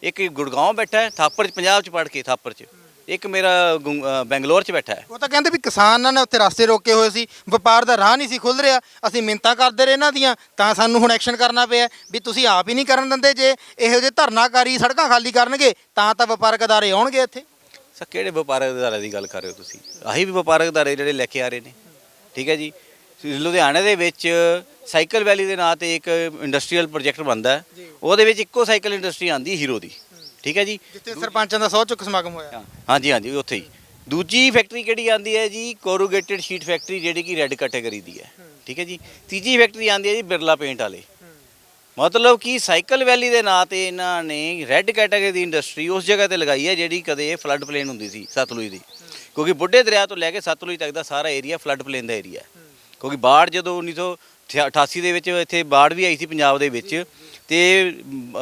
ਇੱਕ ਗੁੜਗਾਉਂ ਬੈਠਾ ਹੈ ਥਾਪਰ ਚ ਪੰਜਾਬ ਚ ਪੜ ਕੇ ਥਾਪਰ ਚ। ਇੱਕ ਮੇਰਾ ਬੈਂਗਲੌਰ ਚ ਬੈਠਾ ਹੈ। ਉਹ ਤਾਂ ਕਹਿੰਦੇ ਵੀ ਕਿਸਾਨਾਂ ਨੇ ਉੱਥੇ ਰਸਤੇ ਰੋਕੇ ਹੋਏ ਸੀ। ਵਪਾਰ ਦਾ ਰਾਹ ਨਹੀਂ ਸੀ ਖੁੱਲ ਰਿਹਾ। ਅਸੀਂ ਮਿੰਤਾ ਕਰਦੇ ਰਹੇ ਇਹਨਾਂ ਦੀਆਂ। ਤਾਂ ਸਾਨੂੰ ਹੁਣ ਐਕਸ਼ਨ ਕਰਨਾ ਪਿਆ ਵੀ ਤੁਸੀਂ ਆਪ ਹੀ ਨਹੀਂ ਕਰਨ ਦਿੰਦੇ ਜੇ ਇਹੋ ਜਿਹੇ ਧਰਨਾਕਾਰੀ ਸੜਕਾਂ ਖਾਲੀ ਕਰਨਗੇ ਤਾਂ ਤਾਂ ਵਪਾਰਕ ਅਦਾਰੇ ਆਉਣਗੇ ਇੱਥੇ। ਸਰ ਕਿਹੜੇ ਵਪਾਰਕ ਅਦਾਰੇ ਦੀ ਗੱਲ ਕਰ ਰਹੇ ਹੋ ਤੁਸੀਂ? ਆਹੀ ਵੀ ਵਪਾਰਕ ਅਦਾਰੇ ਜਿਹੜੇ ਲੈ ਕੇ ਆ ਰਹੇ ਨੇ। ਠੀਕ ਹੈ ਜੀ। ਲੁਧਿਆਣੇ ਦੇ ਵਿੱਚ ਸਾਈਕਲ ਵੈਲੀ ਦੇ ਨਾਂ ਤੇ ਇੱਕ ਇੰਡਸਟਰੀਅਲ ਪ੍ਰੋਜੈਕਟ ਬਣਦਾ ਹੈ। ਉਹਦੇ ਵਿੱਚ ਇੱਕੋ ਸਾਈਕਲ ਇੰਡਸਟਰੀ ਆਂਦੀ ਹੀਰੋ ਦੀ। ਠੀਕ ਹੈ ਜੀ। ਜਿੱਥੇ ਸਰਪੰਚਾਂ ਦਾ ਸਹੁੰ ਚੁੱਕ ਸਮਾਗਮ ਹੋਇਆ। ਹਾਂਜੀ ਹਾਂਜੀ ਉੱਥੇ ਹੀ। ਦੂਜੀ ਫੈਕਟਰੀ ਕਿਹੜੀ ਆਂਦੀ ਹੈ ਜੀ? ਕੋਰੂਗੇਟਡ ਸ਼ੀਟ ਫੈਕਟਰੀ ਜਿਹੜੀ ਕਿ ਰੈੱਡ ਕੈਟਾਗਰੀ ਦੀ ਹੈ। ਠੀਕ ਹੈ ਜੀ। ਤੀਜੀ ਫੈਕਟਰੀ ਆਂਦੀ ਹੈ ਜੀ ਬਿਰਲਾ ਪੇਂਟ ਵਾਲੇ। ਮਤਲਬ ਕਿ ਸਾਈਕਲ ਵੈਲੀ ਦੇ ਨਾਂ ਤੇ ਇਹਨਾਂ ਨੇ ਰੈੱਡ ਕੈਟਾਗਰੀ ਦੀ ਇੰਡਸਟਰੀ ਉਸ ਜਗ੍ਹਾ ਤੇ ਲਗਾਈ ਹੈ ਜਿਹੜੀ ਕਦੇ ਫਲੱਡ ਪਲੇਨ ਹੁੰਦੀ ਸੀ ਸਤਲੁਜ ਦੀ। ਕਿਉਂਕਿ ਬੁੱਢੇ ਦਰਿਆ ਤੋਂ ਲੈ ਕੇ ਸਤਲੁਜ ਤੱਕ ਦਾ ਸਾਰਾ ਏਰੀਆ ਫਲੱਡ ਪਲੇਨ ਦਾ ਏਰੀਆ ਕਿਉਂਕਿ ਬਾੜ ਜਦੋਂ 1988 ਦੇ ਵਿੱਚ ਇੱਥੇ ਬਾੜ ਵੀ ਆਈ ਸੀ ਪੰਜਾਬ ਦੇ ਵਿੱਚ, ਤੇ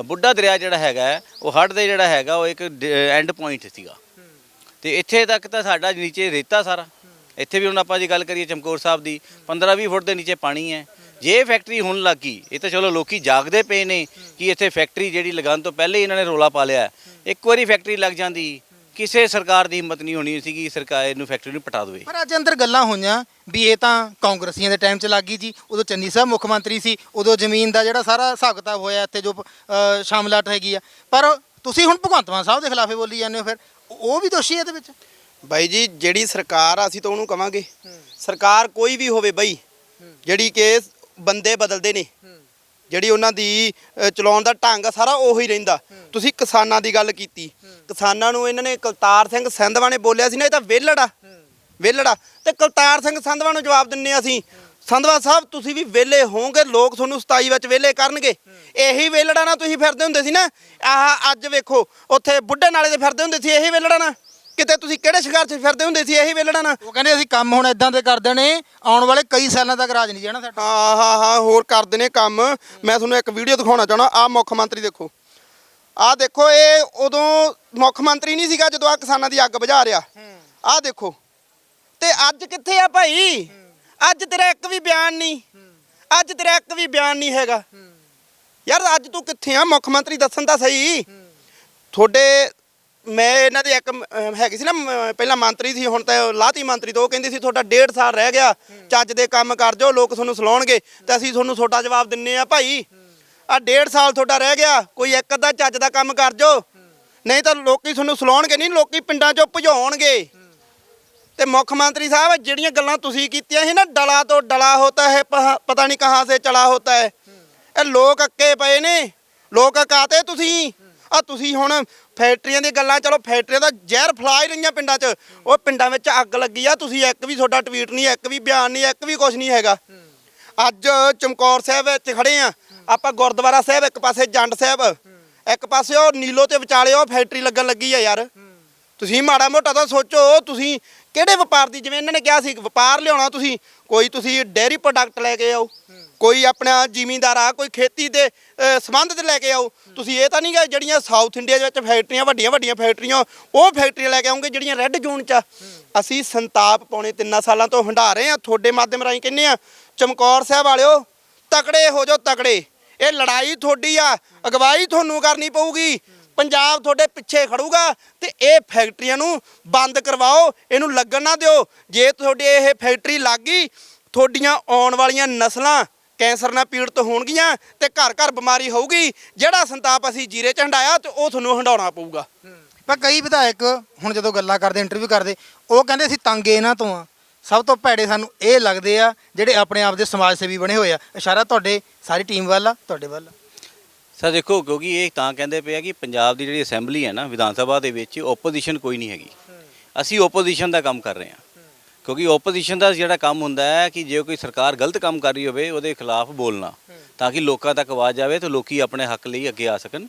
ਬੁੱਢਾ ਦਰਿਆ ਜਿਹੜਾ ਹੈਗਾ ਉਹ ਹੜ੍ਹ ਦੇ ਜਿਹੜਾ ਹੈਗਾ, ਉਹ ਇੱਕ ਐਂਡ ਪੁਆਇੰਟ ਸੀਗਾ। ਤੇ ਇੱਥੇ ਤੱਕ ਤਾਂ ਸਾਡਾ ਨੀਚੇ ਰੇਤਾ ਸਾਰਾ। ਇੱਥੇ ਵੀ ਹੁਣ ਆਪਾਂ ਜੇ ਗੱਲ ਕਰੀਏ ਚਮਕੌਰ ਸਾਹਿਬ ਦੀ 15-20 ਫੁੱਟ ਦੇ ਨੀਚੇ ਪਾਣੀ ਹੈ। ਜੇ ਇਹ ਫੈਕਟਰੀ ਹੁਣ ਲੱਗੀ ਇਹ ਤਾਂ ਚਲੋ ਲੋਕੀ ਜਾਗਦੇ ਪਏ ਨੇ ਕਿ ਇੱਥੇ ਫੈਕਟਰੀ ਜਿਹੜੀ ਲਗਾਉਣ ਤੋਂ ਪਹਿਲੇ ਹੀ ਇਹਨਾਂ ਨੇ ਰੋਲਾ ਪਾ ਲਿਆ। ਇੱਕ ਵਾਰੀ ਫੈਕਟਰੀ ਲੱਗ ਜਾਂਦੀ ਕਿਸੇ ਸਰਕਾਰ ਦੀ ਹਿੰਮਤ ਨਹੀਂ ਹੋਣੀ ਸੀ ਕਿ ਸਰਕਾਰ ਇਹਨੂੰ ਫੈਕਟਰੀ ਨੂੰ ਪਟਾ ਦੇਵੇ। ਪਰ ਅੱਜ ਅੰਦਰ ਗੱਲਾਂ ਹੋਈਆਂ ਵੀ ਇਹ ਤਾਂ ਕਾਂਗਰਸੀਆਂ ਦੇ ਟਾਈਮ 'ਚ ਲੱਗ ਗਈ ਜੀ। ਉਦੋਂ ਚੰਨੀ ਸਾਹਿਬ ਮੁੱਖ ਮੰਤਰੀ ਸੀ ਉਦੋਂ ਜ਼ਮੀਨ ਦਾ ਜਿਹੜਾ ਸਾਰਾ ਹਿਸਾਬ ਕਿਤਾਬ ਹੋਇਆ ਇੱਥੇ ਜੋ ਅ, ਸ਼ਾਮਲਾਟ ਹੈਗੀ ਆ। ਪਰ ਤੁਸੀਂ ਹੁਣ ਭਗਵੰਤ ਮਾਨ ਸਾਹਿਬ ਦੇ ਖਿਲਾਫੇ ਬੋਲੀ ਜਾਂਦੇ ਹੋ ਫਿਰ। ਉਹ ਵੀ ਦੋਸ਼ੀ ਹੈ ਇਹਦੇ ਵਿੱਚ? ਬਾਈ ਜੀ ਜਿਹੜੀ ਸਰਕਾਰ ਆ, ਅਸੀਂ ਤਾਂ ਉਹਨੂੰ ਕਵਾਂਗੇ। ਸਰਕਾਰ ਕੋਈ ਵੀ ਹੋਵੇ ਬਈ ਜਿਹੜੀ ਕਿ ਬੰਦੇ ਬਦਲਦੇ ਨੇ ਜਿਹੜੀ ਉਹਨਾਂ ਦੀ ਚਲਾਉਣ ਦਾ ਢੰਗ ਆ, ਸਾਰਾ ਉਹੀ ਰਹਿੰਦਾ। ਤੁਸੀਂ ਕਿਸਾਨਾਂ ਦੀ ਗੱਲ ਕੀਤੀ। ਕਿਸਾਨਾਂ ਨੂੰ ਇਹਨਾਂ ਨੇ ਕਲਤਾਰ ਸਿੰਘ ਸੰਧਵਾ ਨੇ ਬੋਲਿਆ ਸੀ ਨਾ, ਇਹ ਤਾਂ ਵਿਹਲੜ ਆ। ਵਿਹਲੜ ਆ। ਤੇ ਕਲਤਾਰ ਸਿੰਘ ਸੰਧਵਾ ਨੂੰ ਜਵਾਬ ਦਿੰਨੇ ਅਸੀਂ, ਸੰਧਵਾ ਸਾਹਿਬ, ਤੁਸੀਂ ਵੀ ਵਿਹਲੇ ਹੋਵੋਗੇ, ਲੋਕ ਤੁਹਾਨੂੰ 27 ਵਿੱਚ ਵਿਹਲੇ ਕਰਨਗੇ। ਇਹੀ ਵਿਹਲੜਾ ਨਾ ਤੁਸੀਂ ਫਿਰਦੇ ਹੁੰਦੇ ਸੀ ਨਾ। ਆਹ ਅੱਜ ਵੇਖੋ, ਉੱਥੇ ਬੁੱਢੇ ਨਾਲੇ ਦੇ ਫਿਰਦੇ ਹੁੰਦੇ ਸੀ, ਇਹੀ ਵਿਹਲੜਾ ਨਾ ਕਿਤੇ ਤੁਸੀਂ ਕਿਹੜੇ ਸ਼ਿਕਾਰ 'ਚ ਫਿਰਦੇ ਹੁੰਦੇ ਸੀ ਇਹੀ ਵਿਹਲੜਾ ਨਾ ਉਹ ਕਹਿੰਦੇ ਅਸੀਂ ਕੰਮ ਹੁਣ ਇਦਾਂ ਦੇ ਕਰਦੇ ਨੇ ਆਉਣ ਵਾਲੇ ਕਈ ਸਾਲਾਂ ਤੱਕ ਰਾਜ ਨਹੀਂ ਜਾਣਾ ਸਾਡਾ। ਹਾਂ ਹਾਂ ਹਾਂ ਹੋਰ ਕਰਦੇ ਨੇ ਕੰਮ। ਮੈਂ ਤੁਹਾਨੂੰ ਇੱਕ ਵੀਡੀਓ ਦਿਖਾਉਣਾ ਚਾਹਣਾ ਆ ਮੁੱਖ ਮੰਤਰੀ ਦੇਖੋ। ਆ ਦੇਖੋ ਇਹ ਉਦੋਂ ਮੁੱਖ ਮੰਤਰੀ ਨਹੀਂ ਸੀਗਾ ਜਦੋਂ ਆ ਕਿਸਾਨਾਂ ਦੀ ਅੱਗ ਬੁਝਾ ਰਿਹਾ। ਆ ਦੇਖੋ ਤੇ ਅੱਜ ਕਿੱਥੇ ਆ ਭਾਈ? ਅੱਜ ਤੇਰਾ ਇੱਕ ਵੀ ਬਿਆਨ ਨਹੀਂ। ਅੱਜ ਤੇਰਾ ਇੱਕ ਵੀ ਬਿਆਨ ਨਹੀਂ ਹੈਗਾ। ਯਾਰ ਅੱਜ ਤੂੰ ਕਿੱਥੇ ਆ? ਮੁੱਖ ਮੰਤਰੀ ਦੱਸਣ ਤਾਂ ਸਹੀ। ਤੁਹਾਡੇ ਮੈਂ ਇਹਨਾਂ ਦੇ ਇੱਕ ਅਮ, ਹੈਗੀ ਸੀ ਨਾ ਮ, ਪਹਿਲਾਂ ਮੰਤਰੀ ਸੀ ਹੁਣ ਤਾਂ ਲਾਤੀ ਮੰਤਰੀ ਤੋਂ ਉਹ ਕਹਿੰਦੀ ਸੀ ਤੁਹਾਡਾ ਡੇਢ ਸਾਲ ਰਹਿ ਗਿਆ ਚੱਜ ਦੇ ਕੰਮ ਕਰ ਜਾਓ ਲੋਕ ਤੁਹਾਨੂੰ ਸਲਾਉਣਗੇ ਤੇ ਅਸੀਂ ਤੁਹਾਨੂੰ ਤੁਹਾਡਾ ਜਵਾਬ ਦਿੰਨੇ ਆ ਭਾਈ। ਆ ਡੇਢ ਸਾਲ ਤੁਹਾਡਾ ਰਹਿ ਗਿਆ ਕੋਈ ਇੱਕ ਅੱਧਾ ਚੱਜ ਦਾ ਕੰਮ ਕਰ ਜੋ ਨਹੀਂ ਤਾਂ ਲੋਕੀ ਤੁਹਾਨੂੰ ਸਲਾਉਣਗੇ ਨਹੀਂ ਲੋਕੀ ਪਿੰਡਾਂ 'ਚੋਂ ਭਜਾਉਣਗੇ। ਤੇ ਮੁੱਖ ਮੰਤਰੀ ਸਾਹਿਬ ਜਿਹੜੀਆਂ ਗੱਲਾਂ ਤੁਸੀਂ ਕੀਤੀਆਂ ਸੀ ਨਾ ਡਲਾ ਤੋਂ ਡਲਾ ਹੋਤਾ ਹੈ ਪਹ- ਪਤਾ ਨਹੀਂ ਕਹਾਂ ਸੇ ਚਲਾ ਹੋਤਾ ਹੈ। ਇਹ ਲੋਕ ਅੱਕੇ ਪਏ ਨੇ ਲੋਕ ਅਕਾਤੇ ਤੁਸੀਂ। ਆ ਤੁਸੀਂ ਹੁਣ ਫੈਕਟਰੀਆਂ ਦੀ ਗੱਲਾਂ, ਚਲੋ ਫੈਕਟਰੀਆਂ ਦਾ ਜ਼ਹਿਰ ਫੈਲਾ ਹੀ ਰਹੀਆਂ ਪਿੰਡਾਂ 'ਚ। ਉਹ ਪਿੰਡਾਂ ਵਿੱਚ ਅੱਗ ਲੱਗੀ ਆ, ਤੁਸੀਂ ਇੱਕ ਵੀ ਤੁਹਾਡਾ ਟਵੀਟ ਨਹੀਂ, ਇੱਕ ਵੀ ਬਿਆਨ ਨਹੀਂ, ਇੱਕ ਵੀ ਕੁਝ ਨਹੀਂ ਹੈਗਾ। ਅੱਜ ਚਮਕੌਰ ਸਾਹਿਬ ਵਿੱਚ ਖੜੇ ਆ। ਆਪਾਂ ਗੁਰਦੁਆਰਾ ਸਾਹਿਬ ਇੱਕ ਪਾਸੇ, ਜੰਡ ਸਾਹਿਬ। ਇੱਕ ਪਾਸੇ ਉਹ ਨੀਲੋ ਤੇ ਵਿਚਾਲੇ ਉਹ ਫੈਕਟਰੀ ਲੱਗਣ ਲੱਗੀ ਆ ਯਾਰ। ਤੁਸੀਂ ਮਾੜਾ ਮੋਟਾ ਤਾਂ ਸੋਚੋ, ਤੁਸੀਂ ਕਿਹੜੇ ਵਪਾਰ ਦੀ, ਜਿਵੇਂ ਇਹਨਾਂ ਨੇ ਕਿਹਾ ਸੀ, ਵਪਾਰ ਲਿਆਉਣਾ ਤੁਸੀਂ ਕੋਈ ਤੁਸੀਂ ਡੇਅਰੀ ਪ੍ਰੋਡਕਟ ਲੈ ਕੇ ਆਓ ਕੋਈ ਆਪਣਾ ਜ਼ਿਮੀਂਦਾਰ ਆ ਕੋਈ ਖੇਤੀ ਦੇ ਅ, ਸੰਬੰਧ ਤੇ ਲੈ ਕੇ ਆਓ ਤੁਸੀਂ ਇਹ ਤਾਂ ਨਹੀਂ ਗਾ ਜਿਹੜੀਆਂ ਸਾਊਥ ਇੰਡੀਆ ਦੇ ਵਿੱਚ ਫੈਕਟਰੀਆਂ ਵੱਡੀਆਂ ਵੱਡੀਆਂ ਫੈਕਟਰੀਆਂ ਉਹ ਫੈਕਟਰੀਆਂ ਲੈ ਕੇ ਆਉਂਗੇ ਜਿਹੜੀਆਂ ਰੈੱਡ ਜ਼ੋਨ 'ਚ ਆ। ਅਸੀਂ ਸੰਤਾਪ ਪਾਉਣੇ ਤਿੰਨਾਂ ਸਾਲਾਂ ਤੋਂ ਹੰਢਾ ਰਹੇ ਆ ਤੁਹਾਡੇ ਮਾਧਿਅਮ ਰਾਹੀਂ ਕਹਿੰਨੇ ਆ ਚਮਕੌਰ ਸਾਹਿਬ ਵਾਲਿਓ ਤਕੜੇ ਹੋ ਜਾਓ ਤਕੜੇ ਇਹ ਲੜਾਈ ਤੁਹਾਡੀ ਆ ਅਗਵਾਈ ਤੁਹਾਨੂੰ ਕਰਨੀ ਪਊਗੀ ਪੰਜਾਬ ਤੁਹਾਡੇ ਪਿੱਛੇ ਖੜੂਗਾ ਤੇ ਇਹ ਫੈਕਟਰੀਆਂ ਨੂੰ ਬੰਦ ਕਰਵਾਓ, ਇਹਨੂੰ ਲੱਗਣ ਨਾ ਦਿਓ। ਜੇ ਤੁਹਾਡੀ ਇਹ ਫੈਕਟਰੀ ਲੱਗ ਗਈ, ਤੁਹਾਡੀਆਂ ਆਉਣ ਵਾਲੀਆਂ ਨਸਲਾਂ ਕੈਂਸਰ ਨਾਲ ਪੀੜਤ ਹੋਣਗੀਆਂ ਤੇ ਘਰ ਘਰ ਬਿਮਾਰੀ ਹੋਊਗੀ, ਜਿਹੜਾ ਸੰਤਾਪ ਅਸੀਂ ਜੀਰੇ ਚ ਹੰਡਾਇਆ ਤੇ ਉਹ ਤੁਹਾਨੂੰ ਹੰਡਾਉਣਾ ਪਊਗਾ। ਪਰ ਕਈ ਵਿਧਾਇਕ ਹੁਣ ਜਦੋਂ ਗੱਲਾਂ ਕਰਦੇ ਇੰਟਰਵਿਊ ਕਰਦੇ, ਉਹ ਕਹਿੰਦੇ ਅਸੀਂ ਤੰਗੇ ਇਹਨਾਂ ਤੋਂ ਆ। ਸਭ ਤੋਂ ਭੈੜੇ ਸਾਨੂੰ ਇਹ ਲੱਗਦੇ ਆ ਜਿਹੜੇ ਆਪਣੇ ਆਪ ਦੇ ਸਮਾਜ ਸੇਵੀ ਬਣੇ ਹੋਏ ਆ। ਇਸ਼ਾਰਾ ਤੁਹਾਡੇ, ਸਾਰੀ ਟੀਮ ਵੱਲ ਆ, ਤੁਹਾਡੇ ਵੱਲ ਆ। ਸਰ ਦੇਖੋ, ਕਿਉਂਕਿ ਇਹ ਤਾਂ ਕਹਿੰਦੇ ਪਏ ਆ ਕਿ ਪੰਜਾਬ ਦੀ ਜਿਹੜੀ ਅਸੈਂਬਲੀ ਹੈ ਨਾ, ਵਿਧਾਨ ਸਭਾ ਦੇ ਵਿੱਚ ਓਪੋਜੀਸ਼ਨ ਕੋਈ ਨਹੀਂ ਹੈਗੀ। ਅਸੀਂ ਓਪੋਜੀਸ਼ਨ ਦਾ ਕੰਮ ਕਰ ਰਹੇ ਹਾਂ। ਕਿਉਂਕਿ ਓਪੋਜੀਸ਼ਨ ਦਾ ਜਿਹੜਾ ਕੰਮ ਹੁੰਦਾ ਹੈ ਕਿ ਜੇ ਕੋਈ ਸਰਕਾਰ ਗਲਤ ਕੰਮ ਕਰ ਰਹੀ ਹੋਵੇ, ਉਹਦੇ ਖਿਲਾਫ ਬੋਲਣਾ, ਤਾਂ ਕਿ ਲੋਕਾਂ ਤੱਕ ਆਵਾਜ਼ ਆਵੇ ਤੇ ਲੋਕੀ ਆਪਣੇ ਹੱਕ ਲਈ ਅੱਗੇ ਆ ਸਕਣ।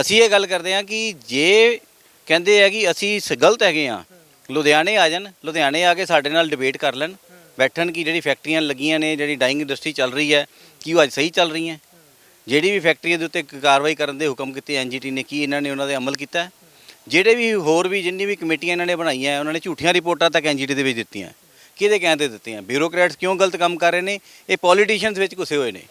ਅਸੀਂ ਇਹ ਗੱਲ ਕਰਦੇ ਹਾਂ ਕਿ ਜੇ ਕਹਿੰਦੇ ਆ ਕਿ ਅਸੀਂ ਸ- ਗਲਤ ਹੈਗੇ ਆ ਲੁਧਿਆਣੇ ਆ ਜਾਣ, ਲੁਧਿਆਣੇ ਆ ਕੇ ਸਾਡੇ ਨਾਲ ਡਿਬੇਟ ਕਰ ਲੈਣ, ਬੈਠਣ ਕਿ ਜਿਹੜੀ ਫੈਕਟਰੀਆਂ ਲੱਗੀਆਂ ਨੇ, ਜਿਹੜੀ ਡਾਈਂਗ ਇੰਡਸਟਰੀ ਚੱਲ ਰਹੀ ਹੈ, ਕਿ ਉਹ ਅੱਜ ਸਹੀ ਚੱਲ ਰਹੀ ਹੈ ਜਿਹੜੀ ਵੀ ਫੈਕਟਰੀ ਦੇ ਉੱਤੇ ਕਾਰਵਾਈ ਕਰਨ ਦੇ ਹੁਕਮ ਕੀਤੇ ਐਨਜੀਟੀ ਨੇ, ਕੀ ਇਹਨਾਂ ਨੇ ਉਹਨਾਂ ਦੇ ਅਮਲ ਕੀਤਾ ਜਿਹੜੇ ਵੀ ਹੋਰ ਵੀ ਜਿੰਨੀ ਵੀ ਕਮੇਟੀਆਂ ਇਹਨਾਂ ਨੇ ਬਣਾਈਆਂ ਉਹਨਾਂ ਨੇ ਝੂਠੀਆਂ ਰਿਪੋਰਟਾਂ ਤੱਕ ਐਨਜੀਟੀ ਦੇ ਵਿੱਚ ਦਿੱਤੀਆਂ ਕਿਹਦੇ ਕਹਿਣ ਤੇ ਦਿੱਤੀਆਂ? ਬਿਊਰੋਕਰੇਟਸ ਕਿਉਂ ਗਲਤ ਕੰਮ ਕਰ ਰਹੇ ਨੇ? ਇਹ ਪੋਲੀਟੀਸ਼ੀਅਨਸ ਵਿੱਚ ਘੁਸੇ ਹੋਏ ਨੇ।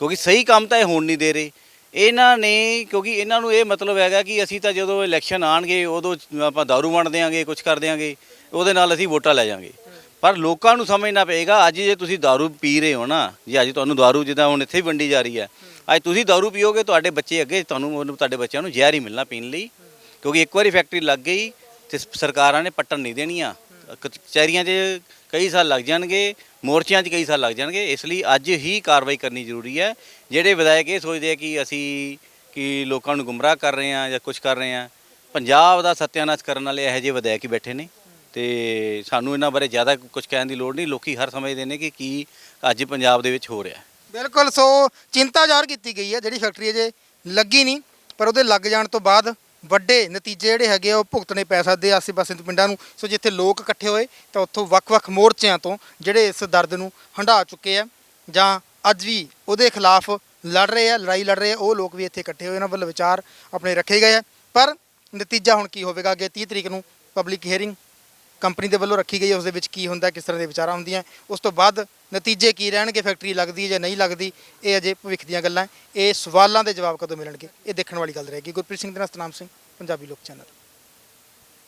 ਕਿਉਂਕਿ ਸਹੀ ਕੰਮ ਤਾਂ ਇਹ ਹੋਣ ਨਹੀਂ ਦੇ ਰਹੇ। ਇਹਨਾਂ ਨੇ, ਕਿਉਂਕਿ ਇਹਨਾਂ ਨੂੰ ਇਹ ਮਤਲਬ ਹੈਗਾ ਕਿ ਅਸੀਂ ਤਾਂ ਜਦੋਂ ਇਲੈਕਸ਼ਨ ਆਣਗੇ, ਉਦੋਂ ਆਪਾਂ ਦਾਰੂ ਵੰਡ ਦਿਆਂਗੇ ਕੁਝ ਕਰ ਦਿਆਂਗੇ, ਉਹਦੇ ਨਾਲ ਅਸੀਂ ਵੋਟਾਂ ਲੈ ਜਾਾਂਗੇ। ਪਰ ਲੋਕਾਂ ਨੂੰ ਸਮਝਣਾ ਪਏਗਾ, ਅੱਜ ਜੇ ਤੁਸੀਂ ਦਾਰੂ ਪੀ ਰਹੇ ਹੋ ਨਾ, ਜੇ ਅੱਜ ਤੁਹਾਨੂੰ ਦਾਰੂ ਜਿੱਦਾਂ ਹੁਣ ਇੱਥੇ ਹੀ ਵੰਡੀ ਜਾ ਰਹੀ ਹੈ ਅੱਜ ਤੁਸੀਂ ਦਾਰੂ ਪੀਓਗੇ, ਤੁਹਾਡੇ ਬੱਚੇ ਅੱਗੇ ਤੁਹਾਨੂੰ ਉਹਨੂੰ- ਤੁਹਾਡੇ ਬੱਚਿਆਂ ਨੂੰ ਜ਼ਹਿਰ ਹੀ ਮਿਲਣਾ ਪੀਣ ਲਈ। ਕਿਉਂਕਿ ਇੱਕ ਵਾਰੀ ਫੈਕਟਰੀ ਲੱਗ ਗਈ ਤੇ ਸਰਕਾਰਾਂ ਨੇ ਪੱਟਣ ਨਹੀਂ ਦੇਣੀਆਂ। ਕਚਹਿਰੀਆਂ 'ਚ ਕਈ ਸਾਲ ਲੱਗ ਜਾਣਗੇ, ਮੋਰਚਿਆਂ 'ਚ ਕਈ ਸਾਲ ਲੱਗ ਜਾਣਗੇ। ਇਸ ਲਈ ਅੱਜ ਹੀ ਕਾਰਵਾਈ ਕਰਨੀ ਜ਼ਰੂਰੀ ਹੈ। ਜਿਹੜੇ ਵਿਧਾਇਕ ਇਹ ਸੋਚਦੇ ਆ ਕਿ ਅਸੀਂ, ਕਿ ਲੋਕਾਂ ਨੂੰ ਗੁੰਮਰਾਹ ਕਰ ਰਹੇ ਹਾਂ ਜਾਂ ਕੁਝ ਕਰ ਰਹੇ ਹਾਂ, ਪੰਜਾਬ ਦਾ ਸੱਤਿਆਨਾਸ਼ ਕਰਨ ਵਾਲੇ ਇਹੋ ਜਿਹੇ ਵਿਧਾਇਕ ਹੀ ਬੈਠੇ ਨੇ। ਤੇ ਸਾਨੂੰ ਇਹਨਾਂ ਬਾਰੇ ਜ਼ਿਆਦਾ ਕੁਝ ਕਹਿਣ ਦੀ ਲੋੜ ਨਹੀਂ। ਲੋਕੀ ਹਰ ਸਮਝਦੇ ਨੇ ਕਿ ਕੀ ਅੱਜ ਪੰਜਾਬ ਦੇ ਵਿੱਚ ਹੋ ਰਿਹਾ। ਬਿਲਕੁਲ, ਸੋ ਚਿੰਤਾ ਜ਼ਾਹਰ ਕੀਤੀ ਗਈ ਹੈ, ਜਿਹੜੀ ਫੈਕਟਰੀ ਅਜੇ ਲੱਗੀ ਨਹੀਂ, ਪਰ ਉਹਦੇ ਲੱਗ ਜਾਣ ਤੋਂ ਬਾਅਦ ਵੱਡੇ ਨਤੀਜੇ ਜਿਹੜੇ ਹੈਗੇ ਆ, ਉਹ ਭੁਗਤਣੇ ਪੈ ਸਕਦੇ ਆ ਆਸੇ-ਪਾਸੇ ਦੇ ਪਿੰਡਾਂ ਨੂੰ। ਸੋ ਜਿੱਥੇ ਲੋਕ ਇਕੱਠੇ ਹੋਏ, ਤਾਂ ਉੱਥੋਂ ਵੱਖ-ਵੱਖ ਮੋਰਚਿਆਂ ਤੋਂ ਜਿਹੜੇ ਇਸ ਦਰਦ ਨੂੰ ਹੰਢਾ ਚੁੱਕੇ ਆ, ਜਾਂ ਅੱਜ ਵੀ ਉਹਦੇ ਖਿਲਾਫ ਲੜ ਰਹੇ ਆ, ਲੜਾਈ ਲੜ ਰਹੇ ਆ, ਉਹ ਲੋਕ ਵੀ ਇੱਥੇ ਇਕੱਠੇ ਹੋਏ, ਉਹਨਾਂ ਵੱਲ ਵਿਚਾਰ ਆਪਣੇ ਰੱਖੇ ਗਏ ਆ। ਪਰ ਨਤੀਜਾ ਹੁਣ ਕੀ ਹੋਵੇਗਾ, ਅੱਗੇ 30 ਤਰੀਕ ਨੂੰ ਪਬਲਿਕ ਹੀਅਰਿੰਗ ਕੰਪਨੀ ਦੇ ਵੱਲੋਂ ਰੱਖੀ ਗਈ ਹੈ ਉਸ ਦੇ ਵਿੱਚ ਕੀ ਹੁੰਦਾ, ਕਿਸ ਤਰ੍ਹਾਂ ਦੇ ਵਿਚਾਰਾਂ ਹੁੰਦੀਆਂ, ਉਸ ਤੋਂ ਬਾਅਦ ਨਤੀਜੇ ਕੀ ਰਹਿਣਗੇ ਫੈਕਟਰੀ ਲੱਗਦੀ ਹੈ ਜਾਂ ਨਹੀਂ ਲੱਗਦੀ, ਇਹ ਅਜੇ ਭਵਿੱਖ ਦੀਆਂ ਗੱਲਾਂ ਇਹ ਸਵਾਲਾਂ ਦੇ ਜਵਾਬ ਕਦੋਂ ਮਿਲਣਗੇ, ਇਹ ਦੇਖਣ ਵਾਲੀ ਗੱਲ ਰਹੇਗੀ। ਗੁਰਪ੍ਰੀਤ ਸਿੰਘ ਦੇ ਨਾਲ ਸਤਨਾਮ ਸਿੰਘ, ਪੰਜਾਬੀ ਲੋਕ ਚੈਨਲ।